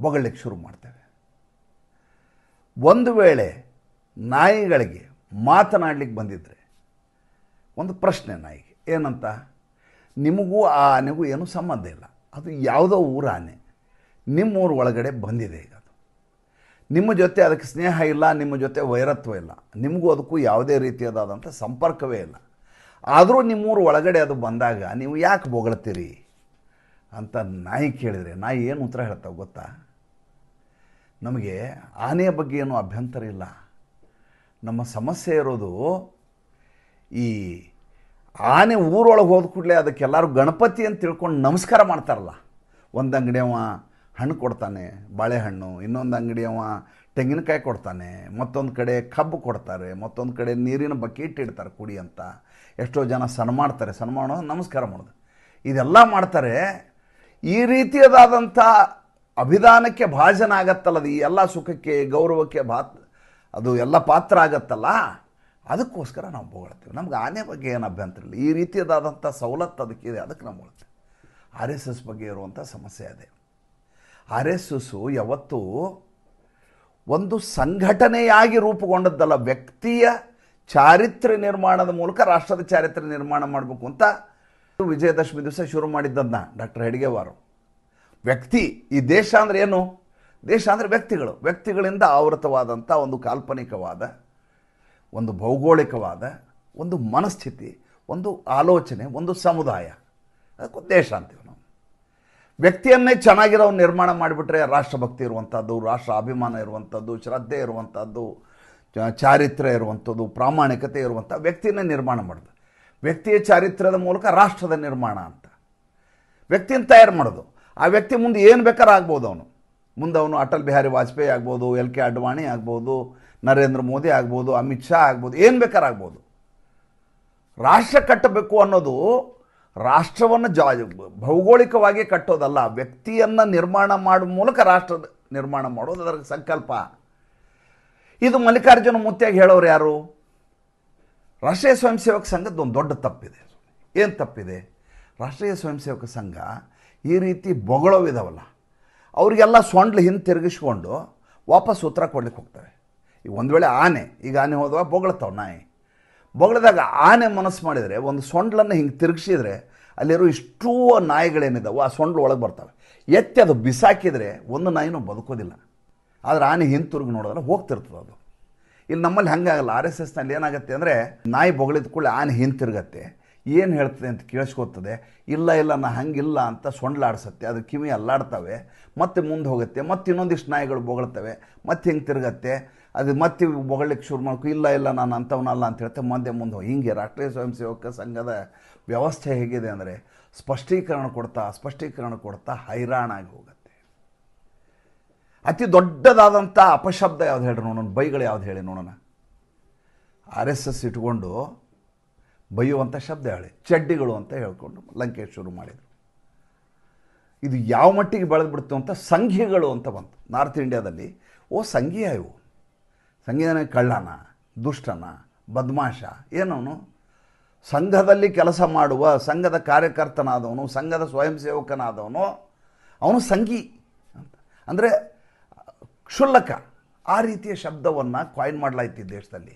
ಬೊಗಳ್ಲಿಕ್ಕೆ ಶುರು ಮಾಡ್ತೇವೆ. ಒಂದು ವೇಳೆ ನಾಯಿಗಳಿಗೆ ಮಾತನಾಡಲಿಕ್ಕೆ ಬಂದಿದ್ದರೆ ಒಂದು ಪ್ರಶ್ನೆ ನಾಯಿಗೆ, ಏನಂತ? ನಿಮಗೂ ಆ ಆನೆಗೂ ಏನೂ ಸಂಬಂಧ ಇಲ್ಲ. ಅದು ಯಾವುದೋ ಊರ ಆನೆ ನಿಮ್ಮೂರ ಒಳಗಡೆ ಬಂದಿದೆ ಈಗ ಅದು. ನಿಮ್ಮ ಜೊತೆ ಅದಕ್ಕೆ ಸ್ನೇಹ ಇಲ್ಲ, ನಿಮ್ಮ ಜೊತೆ ವೈರತ್ವ ಇಲ್ಲ. ನಿಮಗೂ ಅದಕ್ಕೂ ಯಾವುದೇ ರೀತಿಯಾದಂಥ ಸಂಪರ್ಕವೇ ಇಲ್ಲ. ಆದರೂ ನಿಮ್ಮೂರ ಒಳಗಡೆ ಅದು ಬಂದಾಗ ನೀವು ಯಾಕೆ ಬೊಗಳ್ತೀರಿ ಅಂತ ನಾಯಿ ಕೇಳಿದರೆ, ನಾಯಿ ಏನು ಉತ್ತರ ಹೇಳ್ತಾವೆ ಗೊತ್ತಾ? ನಮಗೆ ಆನೆಯ ಬಗ್ಗೆ ಏನೂ ಅಭ್ಯಂತರ ಇಲ್ಲ. ನಮ್ಮ ಸಮಸ್ಯೆ ಇರೋದು ಈ ಆನೆ ಊರೊಳಗೆ ಹೋದ ಕೂಡಲೇ ಅದಕ್ಕೆಲ್ಲರೂ ಗಣಪತಿ ಅಂತ ತಿಳ್ಕೊಂಡು ನಮಸ್ಕಾರ ಮಾಡ್ತಾರಲ್ಲ. ಒಂದು ಅಂಗಡಿಯವ ಹಣ್ಣು ಕೊಡ್ತಾನೆ, ಬಾಳೆಹಣ್ಣು. ಇನ್ನೊಂದು ಅಂಗಡಿಯವ ತೆಂಗಿನಕಾಯಿ ಕೊಡ್ತಾನೆ. ಮತ್ತೊಂದು ಕಡೆ ಕಬ್ಬು ಕೊಡ್ತಾರೆ. ಮತ್ತೊಂದು ಕಡೆ ನೀರಿನ ಬಕೆಟ್ ಇಡ್ತಾರೆ ಕುಡಿ ಅಂತ. ಎಷ್ಟೋ ಜನ ಸನ್ಮಾಡ್ತಾರೆ ಸನ್ಮಾನ ನಮಸ್ಕಾರ ಮಾಡೋದು. ಇದೆಲ್ಲ ಮಾಡ್ತಾರೆ. ಈ ರೀತಿಯದಾದಂಥ ಅಭಿಧಾನಕ್ಕೆ ಭಾಜನ ಆಗತ್ತಲ್ಲ ಅದು ಎಲ್ಲ ಸುಖಕ್ಕೆ, ಗೌರವಕ್ಕೆ ಭಾತ್ ಅದು ಎಲ್ಲ ಪಾತ್ರ ಆಗತ್ತಲ್ಲ. ಅದಕ್ಕೋಸ್ಕರ ನಾವು ಬೊಗಳ್ತೀವಿ. ನಮ್ಗೆ ಆನೆ ಬಗ್ಗೆ ಏನು ಅಭ್ಯಂತರ ಇಲ್ಲ. ಈ ರೀತಿಯದಾದಂಥ ಸವಲತ್ತು ಅದಕ್ಕಿದೆ ಅದಕ್ಕೆ ನಾವು ಹೋಗ್ತೀವಿ ಆರ್ ಎಸ್ ಎಸ್ ಬಗ್ಗೆ ಇರುವಂಥ ಸಮಸ್ಯೆ ಅದೇ. ಆರ್ ಎಸ್ ಎಸ್ಸು ಯಾವತ್ತೂ ಒಂದು ಸಂಘಟನೆಯಾಗಿ ರೂಪುಗೊಂಡದ್ದಲ್ಲ, ವ್ಯಕ್ತಿಯ ಚಾರಿತ್ರ್ಯ ನಿರ್ಮಾಣದ ಮೂಲಕ ರಾಷ್ಟ್ರದ ಚಾರಿತ್ರ್ಯ ನಿರ್ಮಾಣ ಮಾಡಬೇಕು ಅಂತ ವಿಜಯದಶಮಿ ದಿವಸ ಶುರು ಮಾಡಿದ್ದನ್ನ ಡಾಕ್ಟರ್ ಹೆಡ್ಗೆವಾರು. ವ್ಯಕ್ತಿ, ಈ ದೇಶ ಅಂದರೆ ಏನು? ದೇಶ ಅಂದರೆ ವ್ಯಕ್ತಿಗಳು. ವ್ಯಕ್ತಿಗಳಿಂದ ಆವೃತವಾದಂಥ ಒಂದು ಕಾಲ್ಪನಿಕವಾದ ಒಂದು ಭೌಗೋಳಿಕವಾದ ಒಂದು ಮನಸ್ಥಿತಿ, ಒಂದು ಆಲೋಚನೆ, ಒಂದು ಸಮುದಾಯ. ಅದಕ್ಕೆ ದೇಶ ಅಂತೀವಿ ನಾವು. ವ್ಯಕ್ತಿಯನ್ನೇ ಚೆನ್ನಾಗಿರೋ ನಿರ್ಮಾಣ ಮಾಡಿಬಿಟ್ರೆ ರಾಷ್ಟ್ರಭಕ್ತಿ ಇರುವಂಥದ್ದು, ರಾಷ್ಟ್ರ ಅಭಿಮಾನ ಇರುವಂಥದ್ದು, ಶ್ರದ್ಧೆ ಇರುವಂಥದ್ದು ಚಾರಿತ್ರ್ಯ ಇರುವಂಥದ್ದು, ಪ್ರಾಮಾಣಿಕತೆ ಇರುವಂಥ ವ್ಯಕ್ತಿಯನ್ನೇ ನಿರ್ಮಾಣ ಮಾಡೋದು. ವ್ಯಕ್ತಿಯ ಚಾರಿತ್ರ್ಯದ ಮೂಲಕ ರಾಷ್ಟ್ರದ ನಿರ್ಮಾಣ ಅಂತ. ವ್ಯಕ್ತಿಯನ್ನು ತಯಾರು ಮಾಡೋದು. ಆ ವ್ಯಕ್ತಿ ಮುಂದೆ ಏನು ಬೇಕಾದ್ರೂ ಆಗ್ಬೋದು ಅವನು. ಮುಂದೆ ಅವನು ಅಟಲ್ ಬಿಹಾರಿ ವಾಜಪೇಯಿ ಆಗ್ಬೋದು, ಎಲ್ ಕೆ ಅಡ್ವಾಣಿ ಆಗ್ಬೋದು, ನರೇಂದ್ರ ಮೋದಿ ಆಗ್ಬೋದು, ಅಮಿತ್ ಶಾ ಆಗ್ಬೋದು, ಏನು ಬೇಕಾರ ಆಗ್ಬೋದು. ರಾಷ್ಟ್ರ ಕಟ್ಟಬೇಕು ಅನ್ನೋದು ರಾಷ್ಟ್ರವನ್ನು ಜಾ ಭೌಗೋಳಿಕವಾಗಿ ಕಟ್ಟೋದಲ್ಲ, ವ್ಯಕ್ತಿಯನ್ನು ನಿರ್ಮಾಣ ಮಾಡುವ ಮೂಲಕ ರಾಷ್ಟ್ರದ ನಿರ್ಮಾಣ ಮಾಡೋದು ಅದರ ಸಂಕಲ್ಪ. ಇದು ಮಲ್ಲಿಕಾರ್ಜುನ ಮುತ್ಯಾಗಿ ಹೇಳೋರು ಯಾರು? ರಾಷ್ಟ್ರೀಯ ಸ್ವಯಂ ಸೇವಕ ಸಂಘದ ಒಂದು ದೊಡ್ಡ ತಪ್ಪಿದೆ. ಏನು ತಪ್ಪಿದೆ? ರಾಷ್ಟ್ರೀಯ ಸ್ವಯಂ ಸೇವಕ ಸಂಘ ಈ ರೀತಿ ಬೊಗಳೋವಿದಾವಲ್ಲ. ಅವರಿಗೆಲ್ಲ ಸೊಂಡ್ಲು ಹಿಂದೆ ತಿರುಗಿಸ್ಕೊಂಡು ವಾಪಸ್ ಉತ್ತರ ಕೊಡ್ಲಿಕ್ಕೆ ಹೋಗ್ತಾರೆ. ಈಗ ಒಂದು ವೇಳೆ ಆನೆ, ಈಗ ಆನೆ ಹೋದವಾಗ ಬೊಗಳ್ತಾವೆ ನಾಯಿ. ಬೊಗಳದಾಗ ಆನೆ ಮನಸ್ಸು ಮಾಡಿದರೆ, ಒಂದು ಸೊಂಡ್ಲನ್ನು ಹಿಂಗೆ ತಿರುಗಿಸಿದರೆ ಅಲ್ಲಿರೋ ಇಷ್ಟೂ ನಾಯಿಗಳೇನಿದ್ದಾವೆ ಆ ಸೊಂಡ್ಲು ಒಳಗೆ ಬರ್ತವೆ. ಎತ್ತಿ ಅದು ಬಿಸಾಕಿದರೆ ಒಂದು ನಾಯಿನೂ ಬದುಕೋದಿಲ್ಲ. ಆದರೆ ಆನೆ ಹಿಂತಿರುಗಿ ನೋಡಿದ್ರೆ ಹೋಗ್ತಿರ್ತದೆ ಅದು. ಇಲ್ಲಿ ನಮ್ಮಲ್ಲಿ ಹಂಗಾಗಲ್ಲ. ಆರ್ ಎಸ್ ಎಸ್ನಲ್ಲಿ ಏನಾಗುತ್ತೆ ಅಂದರೆ ನಾಯಿ ಬೊಗಳಿದ ಕೂಡಲೇ ಆನೆ ಹಿಂತಿರುಗತ್ತೆ ಏನು ಹೇಳ್ತದೆ ಅಂತ ಕೇಳಿಸ್ಕೊತದೆ ಇಲ್ಲ ಇಲ್ಲ, ನಾ ಹಂಗಿಲ್ಲ ಅಂತ ಸೊಂಡ್ಲಾಡ್ಸತ್ತೆ. ಅದು ಕಿವಿ ಅಲ್ಲಾಡ್ತವೆ, ಮತ್ತೆ ಮುಂದೆ ಹೋಗುತ್ತೆ, ಮತ್ತೆ ಇನ್ನೊಂದಿಷ್ಟು ನಾಯಿಗಳು ಬೊಗಳ್ತವೆ, ಮತ್ತೆ ಹಿಂಗೆ ತಿರುಗತ್ತೆ. ಅದು ಮತ್ತೆ ಬೊಗಳಕ್ಕೆ ಶುರು ಮಾಡ್ಕೊ, ಇಲ್ಲ ಇಲ್ಲ, ನಾನು ಅಂಥವನಲ್ಲ ಅಂತ ಹೇಳ್ತೆ, ಮುಂದೆ ಮುಂದೆ ಹೋಗಿ. ರಾಷ್ಟ್ರೀಯ ಸ್ವಯಂ ಸೇವಕ ಸಂಘದ ವ್ಯವಸ್ಥೆ ಹೇಗಿದೆ ಅಂದರೆ, ಸ್ಪಷ್ಟೀಕರಣ ಕೊಡ್ತಾ ಸ್ಪಷ್ಟೀಕರಣ ಕೊಡ್ತಾ ಹೈರಾಣಾಗಿ ಹೋಗುತ್ತೆ. ಅತಿ ದೊಡ್ಡದಾದಂಥ ಅಪಶಬ್ದ ಯಾವ್ದು ಹೇಳಿ ನೋಡೋಣ ಬೈಗಳು ಯಾವ್ದು ಹೇಳಿ ನೋಡೋಣ ಆರ್ ಎಸ್ ಇಟ್ಕೊಂಡು ಬೈಯುವಂಥ ಶಬ್ದ ಹೇಳಿ, ಚಡ್ಡಿಗಳು ಅಂತ ಹೇಳ್ಕೊಂಡು ಲಂಕೆ ಶುರು ಮಾಡಿದರು. ಇದು ಯಾವ ಮಟ್ಟಿಗೆ ಬೆಳೆದ್ಬಿಡ್ತು ಅಂತ ಸಂಘಿಗಳು ಅಂತ ಬಂತು. ನಾರ್ತ್ ಇಂಡಿಯಾದಲ್ಲಿ, ಓ ಸಂಘೀಯ ಇವು. ಸಂಘೀಯನೇ ಕಳ್ಳನ, ದುಷ್ಟನ, ಬದಮಾಶ, ಏನವನು? ಸಂಘದಲ್ಲಿ ಕೆಲಸ ಮಾಡುವ, ಸಂಘದ ಕಾರ್ಯಕರ್ತನಾದವನು, ಸಂಘದ ಸ್ವಯಂ ಸೇವಕನಾದವನು, ಅವನು ಸಂಘಿ ಅಂತ. ಅಂದರೆ ಕ್ಷುಲ್ಲಕ, ಆ ರೀತಿಯ ಶಬ್ದವನ್ನು ಕಾಯಿನ್ ಮಾಡಲಾಯ್ತು ದೇಶದಲ್ಲಿ.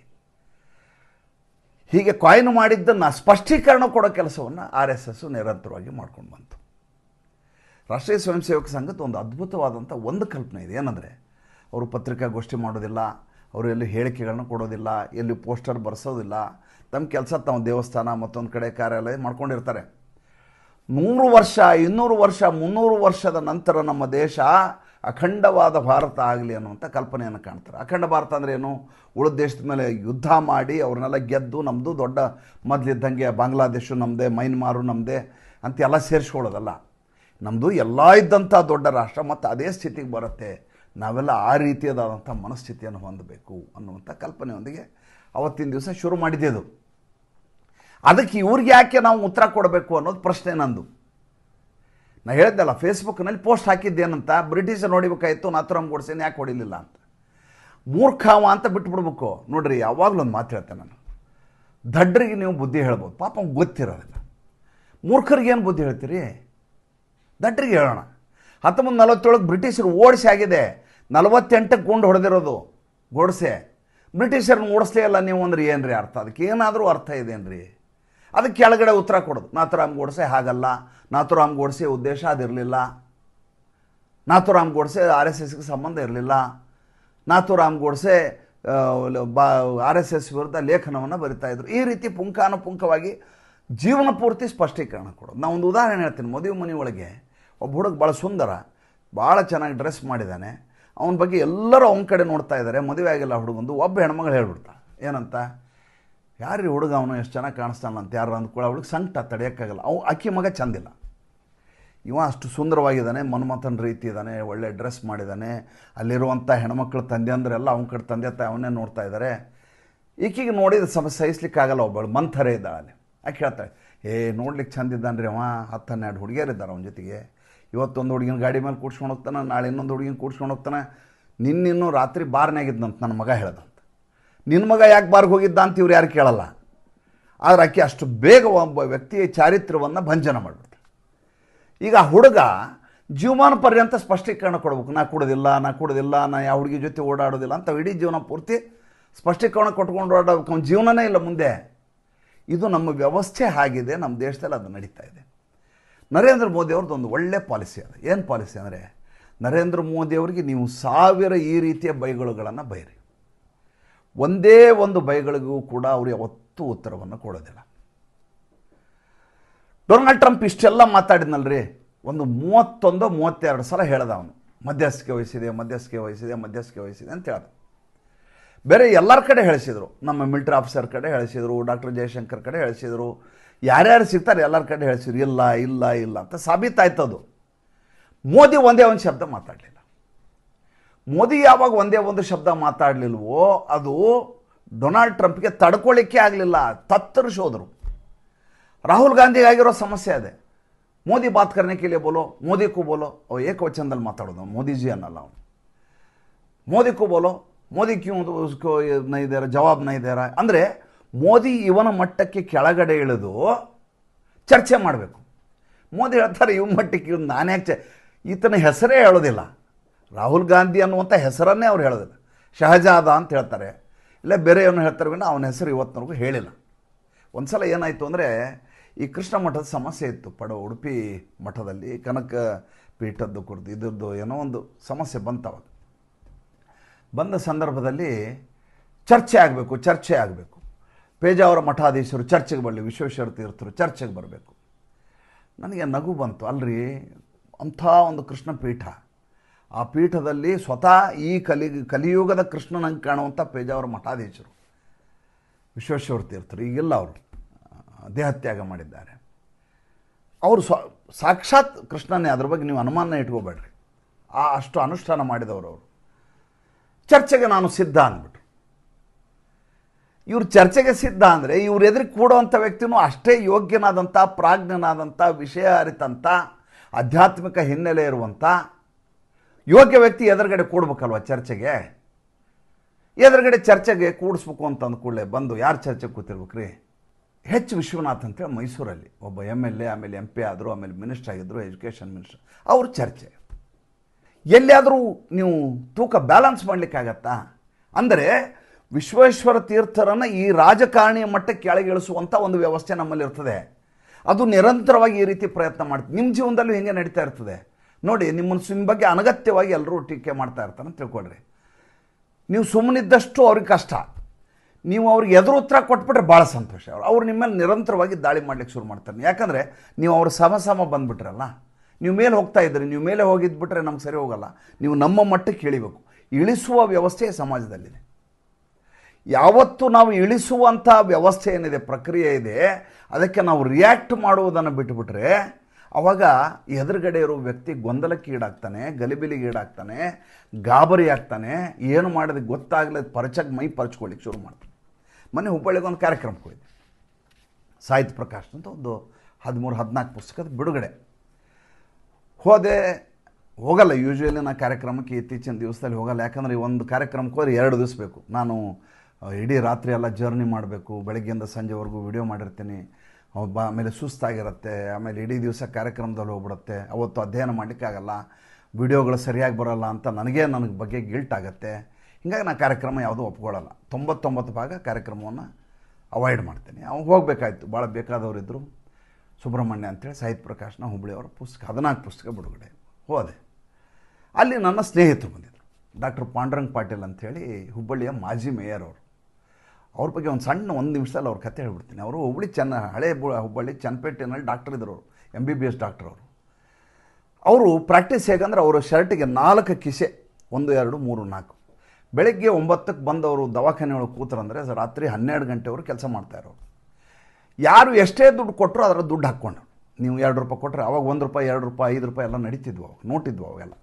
ಹೀಗೆ ಕಾಯಿನ್ ಮಾಡಿದ್ದನ್ನು ಸ್ಪಷ್ಟೀಕರಣ ಕೊಡೋ ಕೆಲಸವನ್ನು ಆರ್ ಎಸ್ ಎಸ್ ನಿರಂತರವಾಗಿ ಮಾಡ್ಕೊಂಡು ಬಂತು. ರಾಷ್ಟ್ರೀಯ ಸ್ವಯಂ ಸೇವಕ ಸಂಘದ ಒಂದು ಅದ್ಭುತವಾದಂಥ ಒಂದು ಕಲ್ಪನೆ ಇದೆ. ಏನಂದರೆ, ಅವರು ಪತ್ರಿಕಾಗೋಷ್ಠಿ ಮಾಡೋದಿಲ್ಲ, ಅವರು ಎಲ್ಲಿ ಹೇಳಿಕೆಗಳನ್ನ ಕೊಡೋದಿಲ್ಲ, ಎಲ್ಲಿ ಪೋಸ್ಟರ್ ಬರೆಸೋದಿಲ್ಲ, ತಮ್ಮ ಕೆಲಸ ತಮ್ಮ ದೇವಸ್ಥಾನ ಮತ್ತೊಂದು ಕಡೆ ಕಾರ್ಯಾಲಯ ಮಾಡ್ಕೊಂಡಿರ್ತಾರೆ. ನೂರು ವರ್ಷ, ಇನ್ನೂರು ವರ್ಷ, ಮುನ್ನೂರು ವರ್ಷದ ನಂತರ ನಮ್ಮ ದೇಶ ಅಖಂಡವಾದ ಭಾರತ ಆಗಲಿ ಅನ್ನುವಂಥ ಕಲ್ಪನೆಯನ್ನು ಕಾಣ್ತಾರೆ. ಅಖಂಡ ಭಾರತ ಅಂದರೆ ಏನು? ಉಳಿದ ದೇಶದ ಮೇಲೆ ಯುದ್ಧ ಮಾಡಿ ಅವ್ರನ್ನೆಲ್ಲ ಗೆದ್ದು ನಮ್ಮದು ದೊಡ್ಡ ಮೊದಲಿದ್ದಂಗೆ ಬಾಂಗ್ಲಾದೇಶ ನಮ್ಮದೇ ಮೈನ್ಮಾರು ನಮ್ಮದೇ ಅಂತ ಎಲ್ಲ ಸೇರಿಸ್ಕೊಳ್ಳೋದಲ್ಲ. ನಮ್ಮದು ಎಲ್ಲ ಇದ್ದಂಥ ದೊಡ್ಡ ರಾಷ್ಟ್ರ ಮತ್ತು ಅದೇ ಸ್ಥಿತಿಗೆ ಬರುತ್ತೆ. ನಾವೆಲ್ಲ ಆ ರೀತಿಯಾದಂಥ ಮನಸ್ಥಿತಿಯನ್ನು ಹೊಂದಬೇಕು ಅನ್ನುವಂಥ ಕಲ್ಪನೆಯೊಂದಿಗೆ ಅವತ್ತಿನ ದಿವಸ ಶುರು ಮಾಡಿದ್ದೆದು. ಅದಕ್ಕೆ ಇವ್ರಿಗೆ ಯಾಕೆ ನಾವು ಉತ್ತರ ಕೊಡಬೇಕು ಅನ್ನೋದು ಪ್ರಶ್ನೆ ನಂದು. ನಾ ಹೇಳಿದ್ದಲ್ಲ ಫೇಸ್ಬುಕ್ನಲ್ಲಿ ಪೋಸ್ಟ್ ಹಾಕಿದ್ದೇನಂತ ಬ್ರಿಟಿಷರ್ ನೋಡಿಬೇಕಾಯಿತು ನಾಥುರಾಮ್ ಗೋಡ್ಸೇನೆ ಯಾಕೆ ಹೊಡಿಲಿಲ್ಲ ಅಂತ. ಮೂರ್ಖಾವ ಅಂತ ಬಿಟ್ಬಿಡ್ಬೇಕು. ನೋಡ್ರಿ, ಯಾವಾಗಲೂ ಒಂದು ಮಾತು ಹೇಳ್ತೇನೆ ನಾನು. ದಡ್ಡರಿಗೆ ನೀವು ಬುದ್ಧಿ ಹೇಳ್ಬೋದು. ಪಾಪ ಗೊತ್ತಿರೋದಿಲ್ಲ ಮೂರ್ಖರಿಗೆ ಏನು ಬುದ್ಧಿ ಹೇಳ್ತೀರಿ? ದಡ್ಡರಿಗೆ ಹೇಳೋಣ. ಹತ್ತೊಂಬತ್ತು ನಲವತ್ತೇಳಕ್ಕೆ ಬ್ರಿಟಿಷರು ಓಡಿಸಿ ಆಗಿದೆ. ನಲವತ್ತೆಂಟಕ್ಕೆ ಗುಂಡು ಹೊಡೆದಿರೋದು. ಗೋಡ್ಸೆ. ಬ್ರಿಟಿಷರನ್ನ ಓಡಿಸ್ಲೇ ಇಲ್ಲ ನೀವು ಅಂದ್ರೆ ಏನು ರೀ ಅರ್ಥ? ಅದಕ್ಕೆ ಏನಾದರೂ ಅರ್ಥ ಇದೇನ್ರಿ ಅದಕ್ಕೆ ಕೆಳಗಡೆ ಉತ್ತರ ಕೊಡೋದು. ನಾಥುರಾಮ್ ಗೋಡ್ಸೆ ಹಾಗಲ್ಲ. ನಾಥುರಾಮ್ ಗೋಡ್ಸೆ ಉದ್ದೇಶ ಅದಿರಲಿಲ್ಲ. ನಾಥುರಾಮ್ ಗೋಡ್ಸೆ ಆರ್ ಎಸ್ ಎಸ್ಗೆ ಸಂಬಂಧ ಇರಲಿಲ್ಲ. ನಾಥುರಾಮ್ ಗೋಡ್ಸೆ ಬಾ, ಆರ್ ಎಸ್ ಎಸ್ ವಿರುದ್ಧ ಲೇಖನವನ್ನು ಬರಿತಾ ಇದ್ರು. ಈ ರೀತಿ ಪುಂಖಾನುಪುಂಖವಾಗಿ ಜೀವನ ಪೂರ್ತಿ ಸ್ಪಷ್ಟೀಕರಣ ಕೊಡೋದು. ನಾನು ಒಂದು ಉದಾಹರಣೆ ಹೇಳ್ತೀನಿ. ಮದುವೆ ಮನೆ ಒಳಗೆ ಒಬ್ಬ ಹುಡುಗ ಭಾಳ ಸುಂದರ, ಭಾಳ ಚೆನ್ನಾಗಿ ಡ್ರೆಸ್ ಮಾಡಿದ್ದಾನೆ. ಅವನ ಬಗ್ಗೆ ಎಲ್ಲರೂ ಅವನ ಕಡೆ ನೋಡ್ತಾ ಇದ್ದಾರೆ. ಮದುವೆ ಆಗಿಲ್ಲ ಹುಡುಗಂದು. ಒಬ್ಬ ಹೆಣ್ಮಗಳು ಹೇಳ್ಬಿಡ್ತಾ. ಏನಂತ? ಯಾರು ಹುಡುಗ ಅವನು ಎಷ್ಟು ಚೆನ್ನಾಗಿ ಕಾಣಿಸ್ತಾನ ಅಂತ ಯಾರು ಅಂದ್ಕೊಳ್ಳೋ ಅವಳಿಗೆ ಸಂಕಟ ತಡೆಯೋಕ್ಕಾಗಲ್ಲ. ಅವು ಅಕ್ಕಿ ಮಗ ಚಂದಿಲ್ಲ. ಇವ ಅಷ್ಟು ಸುಂದರವಾಗಿದ್ದಾನೆ, ಮನ್ಮಥನ ರೀತಿ ಇದ್ದಾನೆ, ಒಳ್ಳೆ ಡ್ರೆಸ್ ಮಾಡಿದ್ದಾನೆ ಅಲ್ಲಿರುವಂಥ ಹೆಣ್ಮಕ್ಳ ತಂದೆ ಅಂದ್ರೆಲ್ಲ ಅವನ ಕಡೆ ತಂದೆ ತಾಯಿ ಅವನ್ನೇ ನೋಡ್ತಾ ಇದ್ದಾರೆ ಈಕಿಗೆ ನೋಡಿದ ಸಮ ಸಹಿಸ್ಲಿಕ್ಕಾಗಲ್ಲ ಒಬ್ಬಳು, ಮಂಥರೇ ಇದ್ದಾಳೆ ಆಕೆ ಹೇಳ್ತಾಳೆ, ಏ ನೋಡ್ಲಿಕ್ಕೆ ಚಂದ ಇದ್ದಾನೆ ರೀ ಅವ ಹತ್ತು ಹನ್ನೆರಡು ಹುಡುಗಿಯರಿದ್ದಾರೆ ಅವನ ಜೊತೆಗೆ. ಇವತ್ತೊಂದು ಹುಡುಗಿನ ಗಾಡಿ ಮೇಲೆ ಕೂಡ್ಸ್ಕೊಂಡು ಹೋಗ್ತಾನೆ, ನಾಳೆ ಇನ್ನೊಂದು ಹುಡುಗಿನ ಕೂಡ್ಸ್ಕೊಂಡು ಹೋಗ್ತಾನೆ. ನಿನ್ನಿನ್ನೂ ರಾತ್ರಿ ಬಾರ್ನಾಗಿದ್ದಂತ ನನ್ನ ಮಗ ಹೇಳ್ದಂತ ನಿನ್ನ ಮಗ ಯಾಕೆ ಬಾರ್ಗೆ ಹೋಗಿದ್ದ ಅಂತ ಇವ್ರು ಯಾರು ಕೇಳಲ್ಲ. ಆದರೆ ಆಕೆ ಅಷ್ಟು ಬೇಗ ಒಬ್ಬ ವ್ಯಕ್ತಿಯ ಚಾರಿತ್ರ್ಯವನ್ನು ಭಂಜನ ಮಾಡಿಬಿಡ್ತು ಈಗ ಹುಡುಗ ಜೀವಮಾನ ಪರ್ಯಂತ ಸ್ಪಷ್ಟೀಕರಣ ಕೊಡಬೇಕು. ನಾ ಕೊಡೋದಿಲ್ಲ ನಾ ಕೊಡೋದಿಲ್ಲ, ನಾ ಯಾವ ಹುಡುಗಿ ಜೊತೆ ಓಡಾಡೋದಿಲ್ಲ ಅಂತ ಇಡೀ ಜೀವನ ಪೂರ್ತಿ ಸ್ಪಷ್ಟೀಕರಣ ಕೊಟ್ಕೊಂಡು ಓಡಾಡಬೇಕು ಅವ್ನ ಜೀವನನೇ ಇಲ್ಲ ಮುಂದೆ. ಇದು ನಮ್ಮ ವ್ಯವಸ್ಥೆ ಆಗಿದೆ, ನಮ್ಮ ದೇಶದಲ್ಲಿ ಅದು ನಡೀತಾ ಇದೆ. ನರೇಂದ್ರ ಮೋದಿ ಅವ್ರದ್ದು ಒಂದು ಒಳ್ಳೆ ಪಾಲಿಸಿ ಅದು. ಏನು ಪಾಲಿಸಿ ಅಂದರೆ, ನರೇಂದ್ರ ಮೋದಿಯವರಿಗೆ ನೀವು ಸಾವಿರ ಈ ರೀತಿಯ ಬೈಗಳುಗಳನ್ನು ಬೈರಿ. ಒಂದೇ ಒಂದು ಬೈಗಳಿಗೂ ಕೂಡ ಅವರು ಯಾವತ್ತೂ ಉತ್ತರವನ್ನು ಕೊಡೋದಿಲ್ಲ. ಡೊನಾಲ್ಡ್ ಟ್ರಂಪ್ ಇಷ್ಟೆಲ್ಲ ಮಾತಾಡಿದ್ನಲ್ರಿ? ಒಂದು ಮೂವತ್ತೊಂದು ಮೂವತ್ತೆರಡು ಸಲ ಹೇಳ್ದ ಅವನು. ಮಧ್ಯಸ್ಥಿಕೆ ವಹಿಸಿದೆ ಮಧ್ಯಸ್ಥಿಕೆ ವಹಿಸಿದೆ ಮಧ್ಯಸ್ಥಿಕೆ ವಹಿಸಿದೆ ಅಂತ ಹೇಳ್ದ. ಬೇರೆ ಎಲ್ಲರ ಕಡೆ ಹೇಳಿಸಿದರು. ನಮ್ಮ ಮಿಲಿಟರಿ ಆಫೀಸರ್ ಕಡೆ ಹೇಳಿಸಿದರು, ಡಾಕ್ಟರ್ ಜಯಶಂಕರ್ ಕಡೆ ಹೇಳಿಸಿದರು. ಯಾರ್ಯಾರು ಸಿಗ್ತಾರೆ ಎಲ್ಲರ ಕಡೆ ಹೇಳಿಸಿದ್ರು. ಇಲ್ಲ ಇಲ್ಲ ಇಲ್ಲ ಅಂತ ಸಾಬೀತಾಯ್ತದು. ಮೋದಿ ಒಂದೇ ಒಂದು ಶಬ್ದ ಮಾತಾಡಲಿಲ್ಲ. ಮೋದಿ ಯಾವಾಗ ಒಂದೇ ಒಂದು ಶಬ್ದ ಮಾತಾಡಲಿಲ್ವೋ ಅದು ಡೊನಾಲ್ಡ್ ಟ್ರಂಪ್ಗೆ ತಡ್ಕೊಳ್ಳಿಕ್ಕೆ ಆಗಲಿಲ್ಲ, ತತ್ತರಿಸೋದ್ರು. ರಾಹುಲ್ ಗಾಂಧಿಗೆ ಆಗಿರೋ ಸಮಸ್ಯೆ ಅದೇ. ಮೋದಿ ಬಾತ್ ಕರ್ನೆ ಕೇಳಿ ಬೋಲೋ ಮೋದಿ ಕೂ ಬೋಲೋ, ಅವು ಏಕವಚನದಲ್ಲಿ ಮಾತಾಡೋದು, ಮೋದಿಜಿ ಅನ್ನಲ್ಲ ಅವನು. ಕೂ ಬೋಲೋ, ಮೋದಿ ಕ್ಯೂ ಉಸ್ಕೋ ನೈ ದೇರ ಜವಾಬ್ ನೈ ದೇರ ಅಂದರೆ ಮೋದಿ ಇವನ ಮಟ್ಟಕ್ಕೆ ಕೆಳಗಡೆ ಇಳಿದು ಚರ್ಚೆ ಮಾಡಬೇಕು. ಮೋದಿ ಹೇಳ್ತಾರೆ, ಇವನ ಮಟ್ಟಕ್ಕೆ ಇವ್ ನಾನು ಈತನ ಹೆಸರೇ ಹೇಳೋದಿಲ್ಲ. ರಾಹುಲ್ ಗಾಂಧಿ ಅನ್ನುವಂಥ ಹೆಸರನ್ನೇ ಅವ್ರು ಹೇಳೋದಿಲ್ಲ. ಶಹಜಾದ ಅಂತ ಹೇಳ್ತಾರೆ. ಇಲ್ಲ ಬೇರೆ ಏನು ಹೇಳ್ತಾರೆ ವಿನ ಅವನ ಹೆಸರು ಇವತ್ತಿನವರೆಗೂ ಹೇಳಿಲ್ಲ. ಒಂದು ಸಲ ಏನಾಯಿತು ಅಂದರೆ, ಈ ಕೃಷ್ಣ ಮಠದ ಸಮಸ್ಯೆ ಇತ್ತು. ಪಡ, ಉಡುಪಿ ಮಠದಲ್ಲಿ ಕನಕ ಪೀಠದ್ದು ಕುರಿತು ಇದ್ರದ್ದು ಏನೋ ಒಂದು ಸಮಸ್ಯೆ ಬಂತವಾಗ. ಬಂದ ಸಂದರ್ಭದಲ್ಲಿ ಚರ್ಚೆ ಆಗಬೇಕು ಚರ್ಚೆ ಆಗಬೇಕು. ಪೇಜಾವರ ಮಠಾಧೀಶರು ಚರ್ಚೆಗೆ ಬರಲಿ, ವಿಶ್ವೇಶ್ವರ ತೀರ್ಥರು ಚರ್ಚೆಗೆ ಬರಬೇಕು. ನನಗೆ ನಗು ಬಂತು. ಅಲ್ರಿ, ಅಂಥ ಒಂದು ಕೃಷ್ಣ ಪೀಠ. ಆ ಪೀಠದಲ್ಲಿ ಸ್ವತಃ ಈ ಕಲಿ, ಕಲಿಯುಗದ ಕೃಷ್ಣನಂಗೆ ಕಾಣುವಂಥ ಪೇಜಾವರ ಮಠಾಧೀಶರು, ವಿಶ್ವೇಶ್ವರ ತೀರ್ಥರು, ಈಗೆಲ್ಲ ಅವರು ದೇಹತ್ಯಾಗ ಮಾಡಿದ್ದಾರೆ. ಅವರು ಸ್ವ, ಸಾಕ್ಷಾತ್ ಕೃಷ್ಣನೇ, ಅದ್ರ ಬಗ್ಗೆ ನೀವು ಅನುಮಾನ ಇಟ್ಕೋಬೇಡ್ರಿ. ಆ ಅಷ್ಟು ಅನುಷ್ಠಾನ ಮಾಡಿದವರು ಅವರು. ಚರ್ಚೆಗೆ ನಾನು ಸಿದ್ಧ ಅಂದ್ಬಿಟ್ರು ಇವ್ರು ಚರ್ಚೆಗೆ ಸಿದ್ಧ ಅಂದರೆ, ಇವ್ರ ಎದುರು ಕೂಡುವಂಥ ವ್ಯಕ್ತಿನೂ ಅಷ್ಟೇ ಯೋಗ್ಯನಾದಂಥ ಪ್ರಾಜ್ಞನಾದಂಥ ವಿಷಯ ಅರಿತಂಥ ಆಧ್ಯಾತ್ಮಿಕ ಹಿನ್ನೆಲೆ ಇರುವಂಥ ಯೋಗ್ಯ ವ್ಯಕ್ತಿ ಎದುರುಗಡೆ ಕೂಡ್ಬೇಕಲ್ವ ಚರ್ಚೆಗೆ? ಎದುರುಗಡೆ ಚರ್ಚೆಗೆ ಕೂಡಿಸ್ಬೇಕು ಅಂತ ಕೂಡಲೇ ಬಂದು ಯಾರು ಚರ್ಚೆಗೆ ಕೂತಿರ್ಬೇಕ್ರಿ? ಹೆಚ್ ವಿಶ್ವನಾಥ್ ಅಂತೇಳಿ ಮೈಸೂರಲ್ಲಿ ಒಬ್ಬ ಎಂ ಎಲ್ ಎ, ಆಮೇಲೆ ಎಂ ಪಿ ಆದರು, ಆಮೇಲೆ ಮಿನಿಸ್ಟರ್ ಆಗಿದ್ದರು ಎಜುಕೇಷನ್ ಮಿನಿಸ್ಟರ್. ಅವ್ರ ಚರ್ಚೆ. ಎಲ್ಲಿಯಾದರೂ ನೀವು ತೂಕ ಬ್ಯಾಲೆನ್ಸ್ ಮಾಡಲಿಕ್ಕಾಗತ್ತಾ ಅಂದರೆ ವಿಶ್ವೇಶ್ವರ ತೀರ್ಥರನ್ನು ಈ ರಾಜಕಾರಣಿಯ ಮಟ್ಟಕ್ಕೆ ಕೆಳಗಿಳಿಸುವಂಥ ಒಂದು ವ್ಯವಸ್ಥೆ ನಮ್ಮಲ್ಲಿ ಇರ್ತದೆ. ಅದು ನಿರಂತರವಾಗಿ ಈ ರೀತಿ ಪ್ರಯತ್ನ ಮಾಡ್ತೀವಿ ನಿಮ್ಮ ಜೀವನದಲ್ಲೂ ಹಿಂಗೆ ನಡೀತಾ ಇರ್ತದೆ. ನೋಡಿ ನಿಮ್ಮನ್ನು ನಿಮ್ಮ ಬಗ್ಗೆ ಅನಗತ್ಯವಾಗಿ ಎಲ್ಲರೂ ಟೀಕೆ ಮಾಡ್ತಾ ಇರ್ತಾರೆ ಅಂತ ತಿಳ್ಕೊಳ್ರಿ. ನೀವು ಸುಮ್ಮನಿದ್ದಷ್ಟು ಅವ್ರಿಗೆ ಕಷ್ಟ. ನೀವು ಅವ್ರಿಗೆ ಎದುರು ಉತ್ತರ ಕೊಟ್ಬಿಟ್ರೆ ಭಾಳ ಸಂತೋಷ. ಅವ್ರು ಅವ್ರು ಮೇಲೆ ನಿರಂತರವಾಗಿ ದಾಳಿ ಮಾಡ್ಲಿಕ್ಕೆ ಶುರು ಮಾಡ್ತಾರೆ. ಯಾಕಂದರೆ ನೀವು ಅವ್ರ ಸಮ ಸಮ ಬಂದುಬಿಟ್ರಲ್ಲ. ನೀವು ಮೇಲೆ ಹೋಗ್ತಾ ಇದ್ದೀರಿ. ನೀವು ಮೇಲೆ ಹೋಗಿದ್ಬಿಟ್ರೆ ನಮ್ಗೆ ಸರಿ ಹೋಗಲ್ಲ. ನೀವು ನಮ್ಮ ಮಟ್ಟಕ್ಕೆ ಇಳಿಬೇಕು. ಇಳಿಸುವ ವ್ಯವಸ್ಥೆ ಸಮಾಜದಲ್ಲಿದೆ. ಯಾವತ್ತು ನಾವು ಇಳಿಸುವಂಥ ವ್ಯವಸ್ಥೆ ಏನಿದೆ, ಪ್ರಕ್ರಿಯೆ ಇದೆ, ಅದಕ್ಕೆ ನಾವು ರಿಯಾಕ್ಟ್ ಮಾಡುವುದನ್ನು ಬಿಟ್ಟುಬಿಟ್ರೆ ಅವಾಗ ಎದುರುಗಡೆ ಇರೋ ವ್ಯಕ್ತಿ ಗೊಂದಲಕ್ಕೆ ಈಡಾಗ್ತಾನೆ, ಗಲಿಬಿಲಿಗೆ ಈಡಾಗ್ತಾನೆ, ಗಾಬರಿ ಆಗ್ತಾನೆ, ಏನು ಮಾಡೋದು ಗೊತ್ತಾಗಲಿ ಪರಚಕ್ಕೆ ಮೈ ಪರಚ್ಕೊಳ್ಳಿಕ್ಕೆ ಶುರು ಮಾಡ್ತಾನೆ. ಮೊನ್ನೆ ಹುಬ್ಬಳ್ಳಿಗೆ ಒಂದು ಕಾರ್ಯಕ್ರಮಕ್ಕೆ ಹೋಗಿದ್ದೆ ಸಾಹಿತ್ಯ ಪ್ರಕಾಶ್ ಅಂತ ಒಂದು ಹದಿಮೂರು, ಹದಿನಾಲ್ಕು ಪುಸ್ತಕದ ಬಿಡುಗಡೆ. ಹೋದೆ, ಹೋಗಲ್ಲ ಯೂಶ್ವಲಿ ನಾನು ಕಾರ್ಯಕ್ರಮಕ್ಕೆ ಇತ್ತೀಚಿನ ದಿವಸದಲ್ಲಿ ಹೋಗಲ್ಲ. ಯಾಕಂದರೆ ಈ ಒಂದು ಕಾರ್ಯಕ್ರಮಕ್ಕೆ ಹೋದ್ರೆ ಎರಡು ದಿವಸ ಬೇಕು. ನಾನು ಇಡೀ ರಾತ್ರಿ ಎಲ್ಲ ಜರ್ನಿ ಮಾಡಬೇಕು. ಬೆಳಗ್ಗೆಯಿಂದ ಸಂಜೆವರೆಗೂ ವಿಡಿಯೋ ಮಾಡಿರ್ತೀನಿ. ಬ ಆಮೇಲೆ ಸುಸ್ತಾಗಿರುತ್ತೆ, ಆಮೇಲೆ ಇಡೀ ದಿವಸ ಕಾರ್ಯಕ್ರಮದಲ್ಲಿ ಹೋಗ್ಬಿಡುತ್ತೆ, ಅವತ್ತು ಅಧ್ಯಯನ ಮಾಡಲಿಕ್ಕಾಗಲ್ಲ, ವಿಡಿಯೋಗಳು ಸರಿಯಾಗಿ ಬರೋಲ್ಲ ಅಂತ ನನಗೆ ನನಗೆ ಬಗ್ಗೆ ಗಿಲ್ಟ್ ಆಗುತ್ತೆ. ಹಿಂಗಾಗಿ ನಾನು ಕಾರ್ಯಕ್ರಮ ಯಾವುದೂ ಒಪ್ಕೊಳ್ಳಲ್ಲ. ತೊಂಬತ್ತೊಂಬತ್ತು ಭಾಗ ಕಾರ್ಯಕ್ರಮವನ್ನು ಅವಾಯ್ಡ್ ಮಾಡ್ತೀನಿ. ಅವಾಗ ಹೋಗಬೇಕಾಯ್ತು. ಭಾಳ ಬೇಕಾದವರಿದ್ದರು ಸುಬ್ರಹ್ಮಣ್ಯ ಅಂತೇಳಿ ಸಾಹಿತ್ಯ ಪ್ರಕಾಶ್ನ ಹುಬ್ಬಳ್ಳಿಯವರ ಪುಸ್ತಕ, ಹದಿನಾಲ್ಕು ಪುಸ್ತಕ ಬಿಡುಗಡೆ. ಹೋದೆ. ಅಲ್ಲಿ ನನ್ನ ಸ್ನೇಹಿತರು ಬಂದಿದ್ದರು ಡಾಕ್ಟರ್ ಪಾಂಡುರಂಗ್ ಪಾಟೀಲ್ ಅಂಥೇಳಿ ಹುಬ್ಬಳ್ಳಿಯ ಮಾಜಿ ಮೇಯರ್ ಅವರು. ಅವ್ರ ಬಗ್ಗೆ ಒಂದು ಸಣ್ಣ ಒಂದು ನಿಮಿಷದಲ್ಲಿ ಅವ್ರ ಕತೆ ಹೇಳ್ಬಿಡ್ತೀನಿ. ಅವರು ಹುಬ್ಬಳ್ಳಿ ಚೆನ್ನ, ಹಳೆ ಹುಬ್ಬಳ್ಳಿ ಚನ್ನಪೇಟೆನಲ್ಲಿ ಡಾಕ್ಟರ್ ಇದ್ದರು ಅವರು M B B S doctor ಅವರು. ಅವರು ಪ್ರಾಕ್ಟೀಸ್ ಹೇಗಂದ್ರೆ ಅವರ ಶರ್ಟಿಗೆ ನಾಲ್ಕು ಕಿಸೆ, ಒಂದು, ಎರಡು, ಮೂರು, ನಾಲ್ಕು. ಬೆಳಗ್ಗೆ ಒಂಬತ್ತಕ್ಕೆ ಬಂದವರು ದವಾಖಾನೆ ಒಳಗೆ ಕೂತರಂದರೆ ರಾತ್ರಿ ಹನ್ನೆರಡು ಗಂಟೆವರು ಕೆಲಸ ಮಾಡ್ತಾಯಿರೋರು ಯಾರು ಎಷ್ಟೇ ದುಡ್ಡು ಕೊಟ್ಟರು ಅದರ ದುಡ್ಡು ಹಾಕ್ಕೊಂಡು ನೀವು ಎರಡು ರೂಪಾಯಿ ಕೊಟ್ಟರೆ ಅವಾಗ ಒಂದು ರೂಪಾಯಿ, ಎರಡು ರೂಪಾಯಿ, ಐದು ರೂಪಾಯಿ ಎಲ್ಲ ನಡೀತಿದ್ವು ಅವಾಗ, ನೋಟಿದ್ವು ಅವೆಲ್ಲ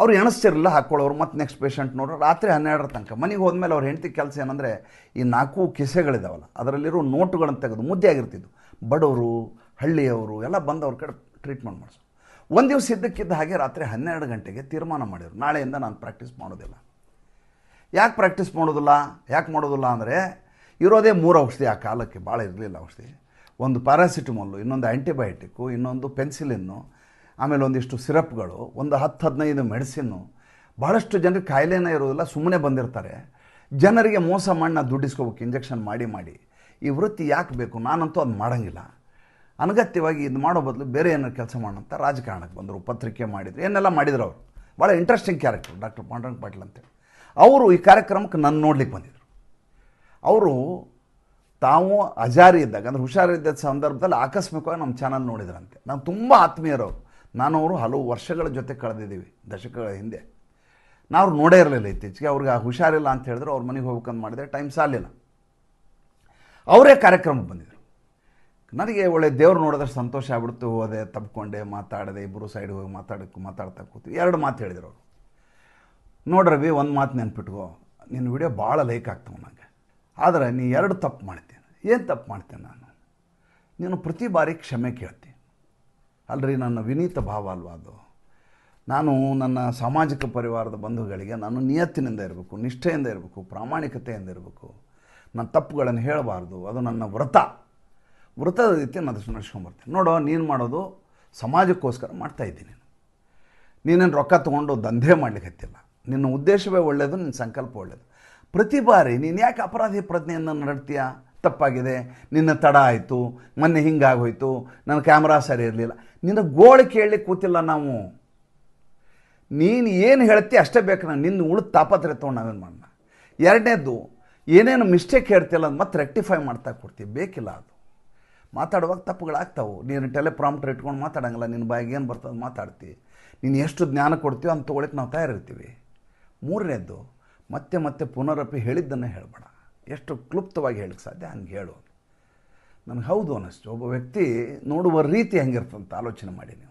ಅವ್ರು ಎಣಿಸ್ತಿರಲಿಲ್ಲ ಹಾಕ್ಕೊಳ್ಳೋರು. ಮತ್ತು ನೆಕ್ಸ್ಟ್ ಪೇಷಂಟ್ ನೋಡ್ರು. ರಾತ್ರಿ ಹನ್ನೆರಡರ ತನಕ. ಮನೆಗೆ ಹೋದ್ಮೇಲೆ ಅವ್ರ ಹೆಂಡತಿ ಕೆಲಸ ಏನಂದರೆ, ಈ ನಾಲ್ಕು ಕಿಸೆಗಳಿದಾವಲ್ಲ, ಅದರಲ್ಲಿರೋ ನೋಟುಗಳನ್ನು ತೆಗೆದು ಮುದ್ದೆ ಆಗಿರ್ತಿದ್ವು ಬಡವರು, ಹಳ್ಳಿಯವರು, ಎಲ್ಲ ಬಂದು ಅವ್ರ ಕಡೆ ಟ್ರೀಟ್ಮೆಂಟ್ ಮಾಡಿಸು ಒಂದು ದಿವಸ ಇದ್ದಕ್ಕಿದ್ದ ಹಾಗೆ ರಾತ್ರಿ ಹನ್ನೆರಡು ಗಂಟೆಗೆ ತೀರ್ಮಾನ ಮಾಡಿದರು. ನಾಳೆಯಿಂದ ನಾನು ಪ್ರಾಕ್ಟೀಸ್ ಮಾಡೋದಿಲ್ಲ. ಯಾಕೆ ಪ್ರಾಕ್ಟೀಸ್ ಮಾಡೋದಿಲ್ಲ? ಯಾಕೆ ಮಾಡೋದಿಲ್ಲ ಅಂದರೆ, ಇರೋದೇ ಮೂರು ಔಷಧಿ, ಆ ಕಾಲಕ್ಕೆ ಭಾಳ ಇರಲಿಲ್ಲ ಔಷಧಿ. ಒಂದು ಪ್ಯಾರಾಸಿಟಮಲ್ಲು ಇನ್ನೊಂದು ಆ್ಯಂಟಿಬಯೋಟಿಕ್ಕು ಇನ್ನೊಂದು ಪೆನ್ಸಿಲಿನ್ನು ಆಮೇಲೆ ಒಂದಿಷ್ಟು ಸಿರಪ್ಗಳು, ಒಂದು ಹತ್ತು ಹದಿನೈದು ಮೆಡಿಸಿನ್ನು. ಭಾಳಷ್ಟು ಜನರಿಗೆ ಕಾಯಿಲೆನೇ ಇರೋದಿಲ್ಲ, ಸುಮ್ಮನೆ ಬಂದಿರ್ತಾರೆ. ಜನರಿಗೆ ಮೋಸ ಮಾಡಿ ನಾನು ದುಡ್ಡಿಸ್ಕೋಬೇಕು ಇಂಜೆಕ್ಷನ್ ಮಾಡಿ ಮಾಡಿ. ಈ ವೃತ್ತಿ ಯಾಕೆ ಬೇಕು? ನಾನಂತೂ ಅದು ಮಾಡೋಂಗಿಲ್ಲ. ಅನಗತ್ಯವಾಗಿ ಇದು ಮಾಡೋ ಬದಲು ಬೇರೆ ಏನಾರು ಕೆಲಸ ಮಾಡೋಂಥ ರಾಜಕಾರಣಕ್ಕೆ ಬಂದರು, ಪತ್ರಿಕೆ ಮಾಡಿದ್ರು, ಏನೆಲ್ಲ ಮಾಡಿದ್ರು ಅವರು. ಭಾಳ interesting character doctor Pandurang Patil ಅಂತೇಳಿ. ಅವರು ಈ ಕಾರ್ಯಕ್ರಮಕ್ಕೆ ನನ್ನ ನೋಡ್ಲಿಕ್ಕೆ ಬಂದಿದ್ರು. ಅವರು ತಾವು ಅಜಾರಿ ಇದ್ದಾಗ, ಅಂದರೆ ಹುಷಾರಿದ್ದ ಸಂದರ್ಭದಲ್ಲಿ ಆಕಸ್ಮಿಕವಾಗಿ ನಮ್ಮ ಚಾನಲ್ ನೋಡಿದ್ರಂತೆ. ನಾನು ತುಂಬ ಆತ್ಮೀಯರವರು ನಾನು ಅವರು ಹಲವು ವರ್ಷಗಳ ಜೊತೆ ಕಳೆದಿದ್ದೀವಿ, ದಶಕಗಳ ಹಿಂದೆ. ನಾವು ನೋಡೇ ಇರಲಿಲ್ಲ ಇತ್ತೀಚೆಗೆ, ಅವ್ರಿಗೆ ಆ ಹುಷಾರಿಲ್ಲ ಅಂತ ಹೇಳಿದ್ರು, ಅವ್ರ ಮನೆಗೆ ಹೋಗ್ಬೇಕಂತ ಮಾಡಿದ್ರೆ ಟೈಮ್ ಸಾಲಿಲ್ಲ. ಅವರೇ ಕಾರ್ಯಕ್ರಮಕ್ಕೆ ಬಂದಿದ್ರು. ನನಗೆ ಒಳ್ಳೆ ದೇವ್ರು ನೋಡಿದ್ರೆ ಸಂತೋಷ ಆಗ್ಬಿಡ್ತು, ಹೋದೆ ತಪ್ಕೊಂಡೆ ಮಾತಾಡದೆ ಇಬ್ಬರು ಸೈಡ್ ಹೋಗಿ ಮಾತಾಡಕ್ಕೆ ಮಾತಾಡ್ತಾ ಕೂತು ಎರಡು ಮಾತು ಹೇಳಿದ್ರು ಅವರು. ನೋಡ್ರವಿ ಒಂದು ಮಾತು ನೆನ್ಪಿಟ್ಕೋ ನಿನ್ನ ವಿಡಿಯೋ ಭಾಳ ಲೈಕ್ ಆಗ್ತವೆ ನನಗೆ ಆದರೆ ನೀ ಎರಡು ತಪ್ಪು ಮಾಡ್ತೀನಿ ಏನು ತಪ್ಪು ಮಾಡ್ತೇನೆ ನಾನು? ನೀನು ಪ್ರತಿ ಬಾರಿ ಕ್ಷಮೆ ಕೇಳ್ತೀನಿ ಅಲ್ರಿ, ನನ್ನ ವಿನೀತ ಭಾವ ಅಲ್ವಾ ಅದು? ನಾನು ನನ್ನ ಸಾಮಾಜಿಕ ಪರಿವಾರದ ಬಂಧುಗಳಿಗೆ ನಾನು ನಿಯತ್ತಿನಿಂದ ಇರಬೇಕು, ನಿಷ್ಠೆಯಿಂದ ಇರಬೇಕು, ಪ್ರಾಮಾಣಿಕತೆಯಿಂದ ಇರಬೇಕು. ನನ್ನ ತಪ್ಪುಗಳನ್ನು ಹೇಳಬಾರ್ದು, ಅದು ನನ್ನ ವ್ರತ. ವ್ರತದ ರೀತಿ ನಾನು ನಡ್ಸ್ಕೊಂಬರ್ತೀನಿ ನೋಡೋ, ನೀನು ಮಾಡೋದು ಸಮಾಜಕ್ಕೋಸ್ಕರ ಮಾಡ್ತಾ ಇದ್ದೀನಿ ನೀನೇನು ರೊಕ್ಕ ತೊಗೊಂಡು ದಂಧೆ ಮಾಡಲಿಕ್ಕೆ ಹತ್ತಿಲ್ಲ. ನಿನ್ನ ಉದ್ದೇಶವೇ ಒಳ್ಳೆಯದು ನಿನ್ನ ಸಂಕಲ್ಪ ಒಳ್ಳೆಯದು ಪ್ರತಿ ಬಾರಿ ನೀನು ಯಾಕೆ ಅಪರಾಧಿ ಪ್ರಜ್ಞೆಯನ್ನು ನಡ್ತೀಯ? ತಪ್ಪಾಗಿದೆ, ನಿನ್ನ ತಡ ಆಯಿತು, ಮೊನ್ನೆ ಹಿಂಗಾಗೋಯ್ತು, ನನ್ನ ಕ್ಯಾಮ್ರಾ ಸರಿ ಇರಲಿಲ್ಲ. ನಿನ್ನ ಗೋಳು ಕೇಳಲಿಕ್ಕೆ ಕೂತಿಲ್ಲ ನಾವು. ನೀನು ಏನು ಹೇಳ್ತಿ ಅಷ್ಟೇ ಬೇಕು ನಾನು ನಿನ್ನ ಉಳಿದ ತಾಪತ್ರೆ ತೊಗೊಂಡು ನಾವೇನು ಮಾಡೋಣ ಎರಡನೇದು ಏನೇನು ಮಿಸ್ಟೇಕ್ ಹೇಳ್ತಿಲ್ಲ ಅದು ಮತ್ತೆ ರೆಕ್ಟಿಫೈ ಮಾಡ್ತಾ ಕೊಡ್ತೀವಿ ಬೇಕಿಲ್ಲ ಅದು. ಮಾತಾಡುವಾಗ ತಪ್ಪುಗಳಾಗ್ತಾವೆ ನೀನು ಟೆಲಿಪ್ರಾಂಪ್ಟರ್ ಇಟ್ಕೊಂಡು ಮಾತಾಡೋಂಗಿಲ್ಲ. ನಿನ್ನ ಬಾಯಿಗೆ ಏನು ಬರ್ತದೆ ಮಾತಾಡ್ತಿ. ನೀನು ಎಷ್ಟು ಜ್ಞಾನ ಕೊಡ್ತೀವೋ ಅಂತ ತೊಗೊಳಕ್ಕೆ ನಾವು ತಯಾರಿರ್ತೀವಿ. ಮೂರನೇದ್ದು, ಮತ್ತೆ ಮತ್ತೆ ಪುನರಪಿ ಹೇಳಿದ್ದನ್ನು ಹೇಳಬೇಡ. ಎಷ್ಟು ಕ್ಲುಪ್ತವಾಗಿ ಹೇಳಕ್ಕೆ ಸಾಧ್ಯ? ಹಂಗೆ ಹೇಳು. ನನಗೆ ಹೌದು ಅನ್ನಿಸ್ತು. ಒಬ್ಬ ವ್ಯಕ್ತಿ ನೋಡುವ ರೀತಿ ಹೆಂಗಿರ್ತಂತ ಆಲೋಚನೆ ಮಾಡಿ ನೀವು.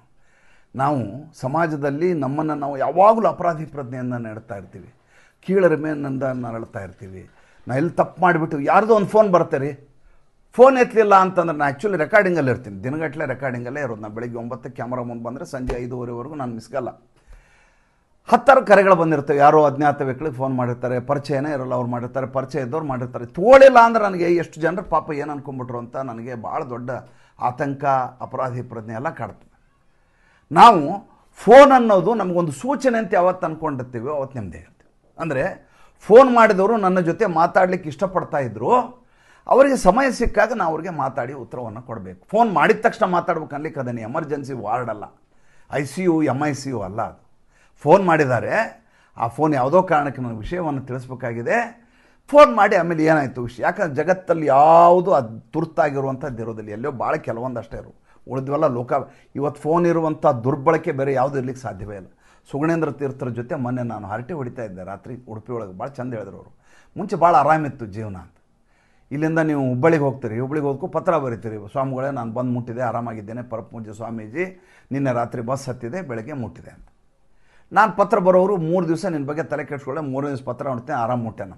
ನಾವು ಸಮಾಜದಲ್ಲಿ ನಮ್ಮನ್ನು ನಾವು ಯಾವಾಗಲೂ ಅಪರಾಧಿ ಪ್ರಜ್ಞೆಯನ್ನು ನೆಡ್ತಾ ಇರ್ತೀವಿ. ಕೀಳರಿಮೆಯಿಂದ ನರಳ್ತಾ ಇರ್ತೀವಿ. ನಾ ಎಲ್ಲಿ ತಪ್ಪು ಮಾಡಿಬಿಟ್ಟು ಯಾರ್ದೋ ಒಂದು ಫೋನ್ ಬರುತ್ತೆ ರೀ. ಫೋನ್ ಎತ್ತಲಿಲ್ಲ ಅಂತಂದ್ರೆ ನಾನು ಆ್ಯಕ್ಚುಲಿ ರೆಕಾರ್ಡಿಂಗಲ್ಲಿ ಇರ್ತೀನಿ. ದಿನಗಟ್ಟಲೆ ರೆಕಾರ್ಡಿಂಗಲ್ಲೇ ಇರೋದು. ನಾನು ಬೆಳಿಗ್ಗೆ ಒಂಬತ್ತು ಕ್ಯಾಮ್ರಾ ಮುಂದೆ ಬಂದರೆ ಸಂಜೆ ಐದುವರೆವರೆಗೂ ನಾನು ಮಿಸ್ಗಲ್ಲ ಹತ್ತಾರು ಕರೆಗಳು ಬಂದಿರ್ತವೆ. ಯಾರೋ ಅಜ್ಞಾತ ವ್ಯಕ್ತಿಗೆ ಫೋನ್ ಮಾಡಿರ್ತಾರೆ, ಪರಿಚಯನೇ ಇರಲ್ಲ, ಅವ್ರು ಮಾಡಿರ್ತಾರೆ, ಪರಿಚಯ ಇದ್ದವ್ರು ಮಾಡಿರ್ತಾರೆ. ತೋಳಿಲ್ಲ ಅಂದ್ರೆ ನನಗೆ ಎಷ್ಟು ಜನರು ಪಾಪ ಏನು ಅನ್ಕೊಂಡ್ಬಿಟ್ರು ಅಂತ ನನಗೆ ಭಾಳ ದೊಡ್ಡ ಆತಂಕ, ಅಪರಾಧಿ ಪ್ರಜ್ಞೆ ಎಲ್ಲ ಕಾಡ್ತದೆ. ನಾವು ಫೋನ್ ಅನ್ನೋದು ನಮಗೊಂದು ಸೂಚನೆ ಅಂತ ಯಾವತ್ತು ಅಂದ್ಕೊಂಡಿರ್ತೀವಿ ಅವತ್ತು ನೆಮ್ಮದಿ ಇರ್ತೀವಿ ಅಂದರೆ ಫೋನ್ ಮಾಡಿದವರು ನನ್ನ ಜೊತೆ ಮಾತಾಡಲಿಕ್ಕೆ ಇಷ್ಟಪಡ್ತಾ ಇದ್ದರು ಅವರಿಗೆ ಸಮಯ ಸಿಕ್ಕಾಗ ನಾವು ಅವ್ರಿಗೆ ಮಾತಾಡಿ ಉತ್ತರವನ್ನು ಕೊಡಬೇಕು. ಫೋನ್ ಮಾಡಿದ ತಕ್ಷಣ ಮಾತಾಡ್ಬೇಕು ಅನ್ಲಿಕ್ಕೆ ಅದನ್ನು ಎಮರ್ಜೆನ್ಸಿ ವಾರ್ಡ್ ಅಲ್ಲ. I C U M I C U ಅಲ್ಲ ಅದು. ಫೋನ್ ಮಾಡಿದ್ದಾರೆ. ಆ ಫೋನ್ ಯಾವುದೋ ಕಾರಣಕ್ಕೆ ನನಗೆ ವಿಷಯವನ್ನು ತಿಳಿಸ್ಬೇಕಾಗಿದೆ. ಫೋನ್ ಮಾಡಿ ಆಮೇಲೆ ಏನಾಯಿತು ವಿಷಯ? ಯಾಕಂದ್ರೆ ಜಗತ್ತಲ್ಲಿ ಯಾವುದು ಅದು ತುರ್ತಾಗಿರುವಂಥದ್ದು ಇರೋದಿಲ್ಲ. ಎಲ್ಲೋ ಭಾಳ ಕೆಲವೊಂದಷ್ಟೇ ಇರು ಉಳಿದ್ವೆಲ್ಲ ಲೋಕ, ಇವತ್ತು ಫೋನ್ ಇರುವಂಥ ದುರ್ಬಳಕೆ ಬೇರೆ ಯಾವುದು ಇರ್ಲಿಕ್ಕೆ ಸಾಧ್ಯವೇ ಇಲ್ಲ. ಸುಗುಣೇಂದ್ರ ತೀರ್ಥರ ಜೊತೆ ಮೊನ್ನೆ ನಾನು ಹರಟೆ ಹೊಡಿತಾ ಇದ್ದೆ ರಾತ್ರಿ ಉಡುಪಿ ಒಳಗೆ. ಭಾಳ ಚಂದ ಹೇಳಿದ್ರು ಅವರು. ಮುಂಚೆ ಭಾಳ ಆರಾಮಿತ್ತು ಜೀವನ ಅಂತ. ಇಲ್ಲಿಂದ ನೀವು ಹುಬ್ಬಳ್ಳಿಗೆ ಹೋಗ್ತೀರಿ. ಹುಬ್ಬಳ್ಳಿಗೆ ಹೋದ್ಕೂ ಪತ್ರ ಬರೀತೀರಿ. ಸ್ವಾಮಿಗಳೇ, ನಾನು ಬಂದು ಮುಟ್ಟಿದೆ, ಆರಾಮಾಗಿದ್ದೇನೆ. ಪರಪೂಜೆ ಸ್ವಾಮೀಜಿ, ನಿನ್ನೆ ರಾತ್ರಿ ಬಸ್ ಹತ್ತಿದೆ, ಬೆಳಗ್ಗೆ ಮುಟ್ಟಿದೆ ಅಂತ. ನಾನು ಪತ್ರ ಬರೋರು ಮೂರು ದಿವಸ ನಿನ್ನ ಬಗ್ಗೆ ತಲೆ ಕೆಡ್ಸ್ಕೊಳ್ಳೆ ಮೂರನೇ ದಿವಸ ಪತ್ರ ಹೊಡ್ತೇನೆ ಆರಾಮ ಮುಟ್ಟೆನ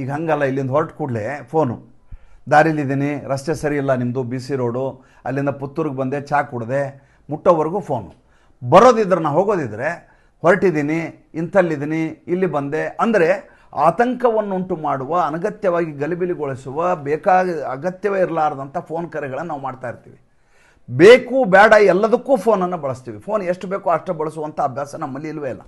ಈಗ ಹಂಗಲ್ಲ, ಇಲ್ಲಿಂದ ಹೊರಟು ಕೂಡಲೇ ಫೋನು. ದಾರಿಲಿದ್ದೀನಿ, ರಸ್ತೆ ಸರಿ ಇಲ್ಲ ನಿಮ್ಮದು ಬಿ ಸಿ ರೋಡು. ಅಲ್ಲಿಂದ ಪುತ್ತೂರಿಗೆ ಬಂದೆ, ಚಾ ಕುಡ್ದೆ, ಮುಟ್ಟೋವರೆಗೂ ಫೋನು. ಬರೋದಿದ್ರೆ ನಾ ಹೋಗೋದಿದ್ರೆ ಹೊರಟಿದ್ದೀನಿ, ಇಂಥಲ್ಲಿದ್ದೀನಿ, ಇಲ್ಲಿ ಬಂದೆ. ಅಂದರೆ ಆತಂಕವನ್ನುಂಟು ಮಾಡುವ, ಅನಗತ್ಯವಾಗಿ ಗಲಿಬಿಲಿಗೊಳಿಸುವ, ಬೇಕಾಗಿ ಅಗತ್ಯವೇ ಇರಲಾರ್ದಂಥ ಫೋನ್ ಕರೆಗಳನ್ನು ನಾವು ಮಾಡ್ತಾ ಇರ್ತೀವಿ. ಬೇಕು ಬೇಡ ಎಲ್ಲದಕ್ಕೂ ಫೋನನ್ನು ಬಳಸ್ತೀವಿ. ಫೋನ್ ಎಷ್ಟು ಬೇಕೋ ಅಷ್ಟು ಬಳಸುವಂಥ ಅಭ್ಯಾಸ ನಮ್ಮಲ್ಲಿ ಇಲ್ಲವೇ ಇಲ್ಲ.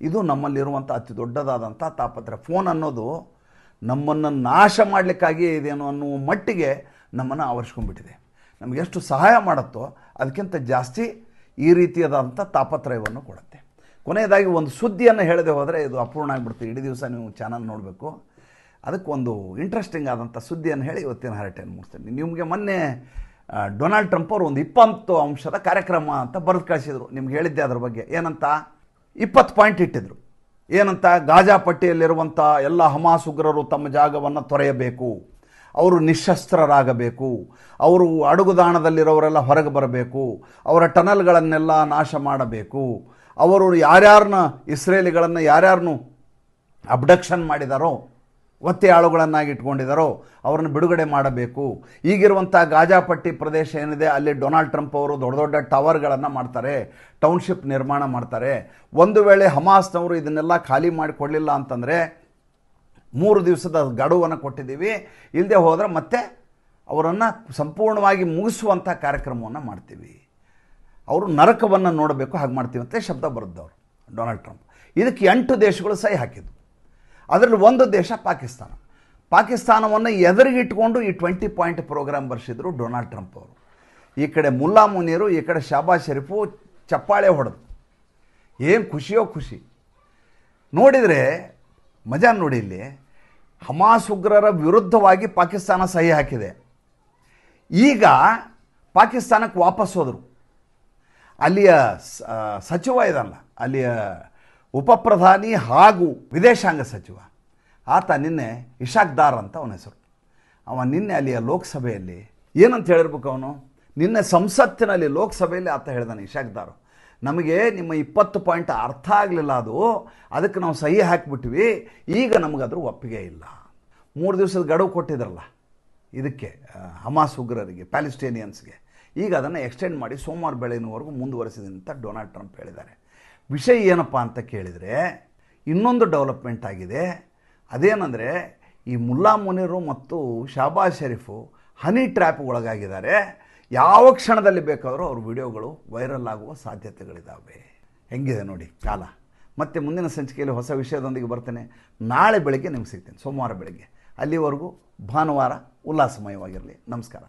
ಇದು ನಮ್ಮಲ್ಲಿರುವಂಥ ಅತಿ ದೊಡ್ಡದಾದಂಥ ತಾಪತ್ರ. ಫೋನ್ ಅನ್ನೋದು ನಮ್ಮನ್ನು ನಾಶ ಮಾಡಲಿಕ್ಕಾಗಿ ಇದೇನೋ ಅನ್ನುವ ಮಟ್ಟಿಗೆ ನಮ್ಮನ್ನು ಆವರಿಸ್ಕೊಂಡ್ಬಿಟ್ಟಿದೆ. ನಮಗೆ ಎಷ್ಟು ಸಹಾಯ ಮಾಡುತ್ತೋ ಅದಕ್ಕಿಂತ ಜಾಸ್ತಿ ಈ ರೀತಿಯಾದಂಥ ತಾಪತ್ರಯವನ್ನು ಕೊಡುತ್ತೆ. ಕೊನೆಯದಾಗಿ ಒಂದು ಸುದ್ದಿಯನ್ನು ಹೇಳದೆ ಹೋದರೆ ಇದು ಅಪೂರ್ಣ ಆಗಿಬಿಡುತ್ತೆ. ಇಡೀ ದಿವಸ ನೀವು ಚಾನಲ್ ನೋಡಬೇಕು. ಅದಕ್ಕೊಂದು ಇಂಟ್ರೆಸ್ಟಿಂಗ್ ಆದಂಥ ಸುದ್ದಿಯನ್ನು ಹೇಳಿ ಇವತ್ತಿನ ಹರಟೆಯನ್ನು ಮುಗಿಸ್ತೇನೆ. ನಿಮಗೆ ಮೊನ್ನೆ ಡೊನಾಲ್ಡ್ ಟ್ರಂಪ್ ಅವರು ಒಂದು ಇಪ್ಪತ್ತು ಅಂಶದ ಕಾರ್ಯಕ್ರಮ ಅಂತ ಬರೆದು ಕಳಿಸಿದರು. ನಿಮ್ಗೆ ಹೇಳಿದ್ದೆ ಅದ್ರ ಬಗ್ಗೆ. ಏನಂತ? ಇಪ್ಪತ್ತು ಪಾಯಿಂಟ್ ಇಟ್ಟಿದ್ರು. ಏನಂತ? ಗಾಜಾ ಪಟ್ಟಿಯಲ್ಲಿರುವಂಥ ಎಲ್ಲ ಹಮಾಸ್ ಉಗ್ರರು ತಮ್ಮ ಜಾಗವನ್ನು ತೊರೆಯಬೇಕು. ಅವರು ನಿಶಸ್ತ್ರರಾಗಬೇಕು. ಅವರು ಅಡುಗುದಾಣದಲ್ಲಿರೋರೆಲ್ಲ ಹೊರಗೆ ಬರಬೇಕು. ಅವರ ಟನಲ್ಗಳನ್ನೆಲ್ಲ ನಾಶ ಮಾಡಬೇಕು. ಅವರು ಯಾರ್ಯಾರನ್ನ ಇಸ್ರೇಲಿಗಳನ್ನು ಯಾರ್ಯಾರನ್ನು ಅಬ್ಡಕ್ಷನ್ ಮಾಡಿದಾರೋ ಒತ್ತೆಯಾಳುಗಳನ್ನಾಗಿ ಇಟ್ಕೊಂಡಿದ್ದಾರೋ ಅವರನ್ನು ಬಿಡುಗಡೆ ಮಾಡಬೇಕು. ಈಗಿರುವಂಥ ಗಾಜಾಪಟ್ಟಿ ಪ್ರದೇಶ ಏನಿದೆ, ಅಲ್ಲಿ ಡೊನಾಲ್ಡ್ ಟ್ರಂಪ್ ಅವರು ದೊಡ್ಡ ದೊಡ್ಡ ಟವರ್ಗಳನ್ನು ಮಾಡ್ತಾರೆ, ಟೌನ್ಶಿಪ್ ನಿರ್ಮಾಣ ಮಾಡ್ತಾರೆ. ಒಂದು ವೇಳೆ ಹಮಾಸ್ನವರು ಇದನ್ನೆಲ್ಲ ಖಾಲಿ ಮಾಡಿಕೊಡಲಿಲ್ಲ ಅಂತಂದರೆ ಮೂರು ದಿವಸದ ಗಡುವನ್ನು ಕೊಟ್ಟಿದ್ದೀವಿ. ಇಲ್ಲದೆ ಹೋದರೆ ಮತ್ತೆ ಅವರನ್ನು ಸಂಪೂರ್ಣವಾಗಿ ಮುಗಿಸುವಂಥ ಕಾರ್ಯಕ್ರಮವನ್ನು ಮಾಡ್ತೀವಿ. ಅವರು ನರಕವನ್ನು ನೋಡಬೇಕು, ಹಾಗೆ ಮಾಡ್ತೀವಿ ಅಂತ ಶಬ್ದ ಬರೆದವರು ಡೊನಾಲ್ಡ್ ಟ್ರಂಪ್. ಇದಕ್ಕೆ ಎಂಟು ದೇಶಗಳು ಸಹಿ ಹಾಕಿದ್ದು. ಅದರಲ್ಲಿ ಒಂದು ದೇಶ ಪಾಕಿಸ್ತಾನ. ಪಾಕಿಸ್ತಾನವನ್ನು ಎದುರಿಗಿಟ್ಕೊಂಡು ಈ ಟ್ವೆಂಟಿ ಪಾಯಿಂಟ್ ಪ್ರೋಗ್ರಾಮ್ ಬರ್ಸಿದ್ರು ಡೊನಾಲ್ಡ್ ಟ್ರಂಪ್ ಅವರು. ಈ ಕಡೆ ಮುಲ್ಲಾ ಮುನೀರು, ಈ ಕಡೆ ಶಹಬಾಜ್ ಶರೀಫು ಚಪ್ಪಾಳೆ ಹೊಡೆದು. ಏನು ಖುಷಿಯೋ ಖುಷಿ. ನೋಡಿದರೆ ಮಜಾ ನೋಡಿ ಇಲ್ಲಿ, ಹಮಾಸ್ ಉಗ್ರರ ವಿರುದ್ಧವಾಗಿ ಪಾಕಿಸ್ತಾನ ಸಹಿ ಹಾಕಿದೆ. ಈಗ ಪಾಕಿಸ್ತಾನಕ್ಕೆ ವಾಪಸ್ ಹೋದರು. ಅಲ್ಲಿಯ ಸಚಿವ ಇದಲ್ಲ ಅಲ್ಲಿಯ ಉಪಪ್ರಧಾನಿ ಹಾಗೂ ವಿದೇಶಾಂಗ ಸಚಿವ. ಆತ ನಿನ್ನೆ ಇಶಾಕ್ ದಾರ್ ಅಂತ ಅವನ ಹೆಸರು. ಅವ ನಿನ್ನೆ ಅಲ್ಲಿಯ ಲೋಕಸಭೆಯಲ್ಲಿ ಏನಂತ ಹೇಳಿರ್ಬೇಕು ಅವನು? ನಿನ್ನೆ ಸಂಸತ್ತಿನಲ್ಲಿ ಲೋಕಸಭೆಯಲ್ಲಿ ಆತ ಹೇಳಿದಾನೆ ಇಶಾಕ್ ದಾರ್. ನಮಗೆ ನಿಮ್ಮ ಇಪ್ಪತ್ತು ಪಾಯಿಂಟ್ ಅರ್ಥ ಆಗಲಿಲ್ಲ ಅದು, ಅದಕ್ಕೆ ನಾವು ಸಹಿ ಹಾಕಿಬಿಟ್ವಿ, ಈಗ ನಮಗದ್ರ ಒಪ್ಪಿಗೆ ಇಲ್ಲ. ಮೂರು ದಿವಸದ ಗಡುವು ಕೊಟ್ಟಿದ್ರಲ್ಲ, ಇದಕ್ಕೆ ಹಮಾಸ್ ಉಗ್ರರಿಗೆ, ಪ್ಯಾಲಿಸ್ಟೇನಿಯನ್ಸ್ಗೆ. ಈಗ ಅದನ್ನು ಎಕ್ಸ್ಟೆಂಡ್ ಮಾಡಿ ಸೋಮವಾರ ಬೆಳಗಿನವರೆಗೂ ಮುಂದುವರೆಸಿದೆ ಅಂತ ಡೊನಾಲ್ಡ್ ಟ್ರಂಪ್ ಹೇಳಿದ್ದಾರೆ. ವಿಷಯ ಏನಪ್ಪ ಅಂತ ಕೇಳಿದರೆ, ಇನ್ನೊಂದು ಡೆವಲಪ್ಮೆಂಟ್ ಆಗಿದೆ. ಅದೇನೆಂದರೆ, ಈ ಮುಲ್ಲಾ ಮುನೀರು ಮತ್ತು ಶಾಬಾಜ್ ಶರೀಫು ಹನಿ ಟ್ರ್ಯಾಪ್ ಒಳಗಾಗಿದ್ದಾರೆ. ಯಾವ ಕ್ಷಣದಲ್ಲಿ ಬೇಕಾದರೂ ಅವ್ರ ವಿಡಿಯೋಗಳು ವೈರಲ್ ಆಗುವ ಸಾಧ್ಯತೆಗಳಿದ್ದಾವೆ ಹೆಂಗಿದೆ ನೋಡಿ, ಕಾಲ. ಮತ್ತೆ ಮುಂದಿನ ಸಂಚಿಕೆಯಲ್ಲಿ ಹೊಸ ವಿಷಯದೊಂದಿಗೆ ಬರ್ತೇನೆ. ನಾಳೆ ಬೆಳಗ್ಗೆ ನಿಮ್ಗೆ ಸಿಗ್ತೇನೆ, ಸೋಮವಾರ ಬೆಳಗ್ಗೆ. ಅಲ್ಲಿವರೆಗೂ ಭಾನುವಾರ ಉಲ್ಲಾಸಮಯವಾಗಿರಲಿ. ನಮಸ್ಕಾರ.